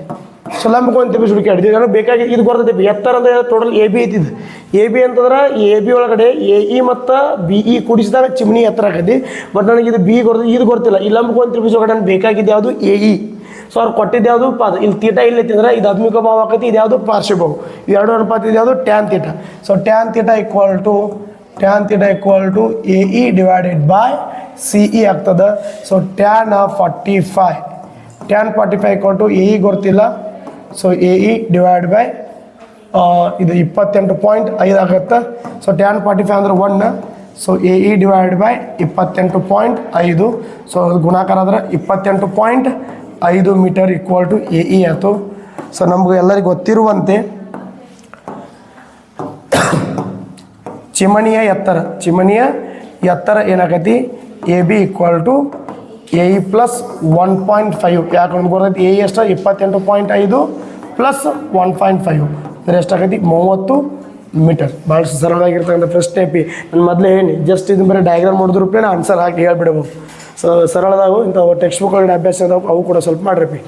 ಸೊ ಅಂತ ತಿಪ್ಪಿಸಿ ಹುಡುಕಿ ಆಡಿದ್ವಿ ನಾನು ಬೇಕಾಗಿ ಇದು ಬರ್ತೈತಿ. ಎತ್ತರ ಅಂತ ಟೋಟಲ್ ಎ ಬಿ ಐತಿದ್ದು ಎ ಬಿ ಅಂತಂದ್ರೆ ಎ ಬಿ ಒಳಗಡೆ ಎ ಇ ಮತ್ತು ಬಿ ಇ ಕುಡಿಸಿದಾಗ ಚಿಮ್ನಿ ಎತ್ತರ ಆಗೈತಿ ಬಟ್ ನನಗೆ ಇದು ಬಿ ಗೊತ್ತ ಇದು ಗೊತ್ತಿಲ್ಲ. ಈ ಅಂತ ತ್ರಿಭುಜ ಒಳಗಡೆ ನನಗೆ ಬೇಕಾಗಿದ್ದು ಯಾವುದು? ಎ ಇ ಸೊ ಅವ್ರು ಕೊಟ್ಟಿದ್ದು ಯಾವುದು? ಪಾದ ಇಲ್ಲಿ ತೀಟ ಇಲ್ಲಿ ತಿಂದ್ರೆ ಇದು ಅದ್ಮಿಕ ಭಾವ ಆಕೈತಿ, ಇದು ಯಾವುದು? ಪಾರ್ಶ್ವಭಾವ ಎರಡು ಅನುಪಾತ ಇದು ಯಾವುದು? Tan theta so tan theta equal to tan theta equal to A E divided by C E ಆಗ್ತದೆ. So tan forty five tan forty five equal to A E ಗೊತ್ತಿಲ್ಲ. So A E divide by ಇದು ಇಪ್ಪತ್ತೆಂಟು ಪಾಯಿಂಟ್ ಐದು ಆಗುತ್ತೆ. ಸೊ ಟ್ಯಾನ್ ಫಾರ್ಟಿ ಫೈವ್ ಅಂದ್ರೆ one so A E divide by ಇಪ್ಪತ್ತೆಂಟು ಪಾಯಿಂಟ್ ಐದು. ಸೊ ಅದು ಗುಣಾಕಾರ ಅಂದ್ರೆ ಇಪ್ಪತ್ತೆಂಟು ಪಾಯಿಂಟ್ ಐದು metre equal to A E ಆಯಿತು. ಸೊ ನಮಗೆ ಎಲ್ಲರಿಗೂ ಗೊತ್ತಿರುವಂತೆ ಚಿಮಣಿಯ ಎತ್ತರ. ಚಿಮಣಿಯ ಎತ್ತರ ಏನಾಗೈತಿ? A B equal to A E plus one point five ಯಾಕೆ ಬರ್ತೈತಿ ಎ ಎಷ್ಟು? ಇಪ್ಪತ್ತೆಂಟು ಪಾಯಿಂಟ್ ಐದು ಪ್ಲಸ್ ಒನ್ ಪಾಯಿಂಟ್ ಫೈವ್ ಅಂದರೆ ಎಷ್ಟಾಗೈತಿ? ಮೂವತ್ತು ಮೀಟರ್ ಭಾಳ ಸರಳವಾಗಿರ್ತಕ್ಕಂಥ ಪ್ರಶ್ನೆ ಪಿ. ನಾನು ಮೊದಲೇ ಹೇಳಿ ಜಸ್ಟ್ ಇದನ್ನ ಬರೀ ಡಯಾಗ್ರಾಮ್ ನೋಡಿದ್ರು ಪೇನ ಆನ್ಸರ್ ಹಾಕಿ ಹೇಳ್ಬಿಡ್ಬೋದು ಸೊ ಸರಳದಾಗು, ಇಂಥವು ಟೆಕ್ಸ್ಟ್ ಬುಕ್ ಅಭ್ಯಾಸ ಅವು ಕೂಡ ಸ್ವಲ್ಪ ಮಾಡ್ರಿ ಪಿ.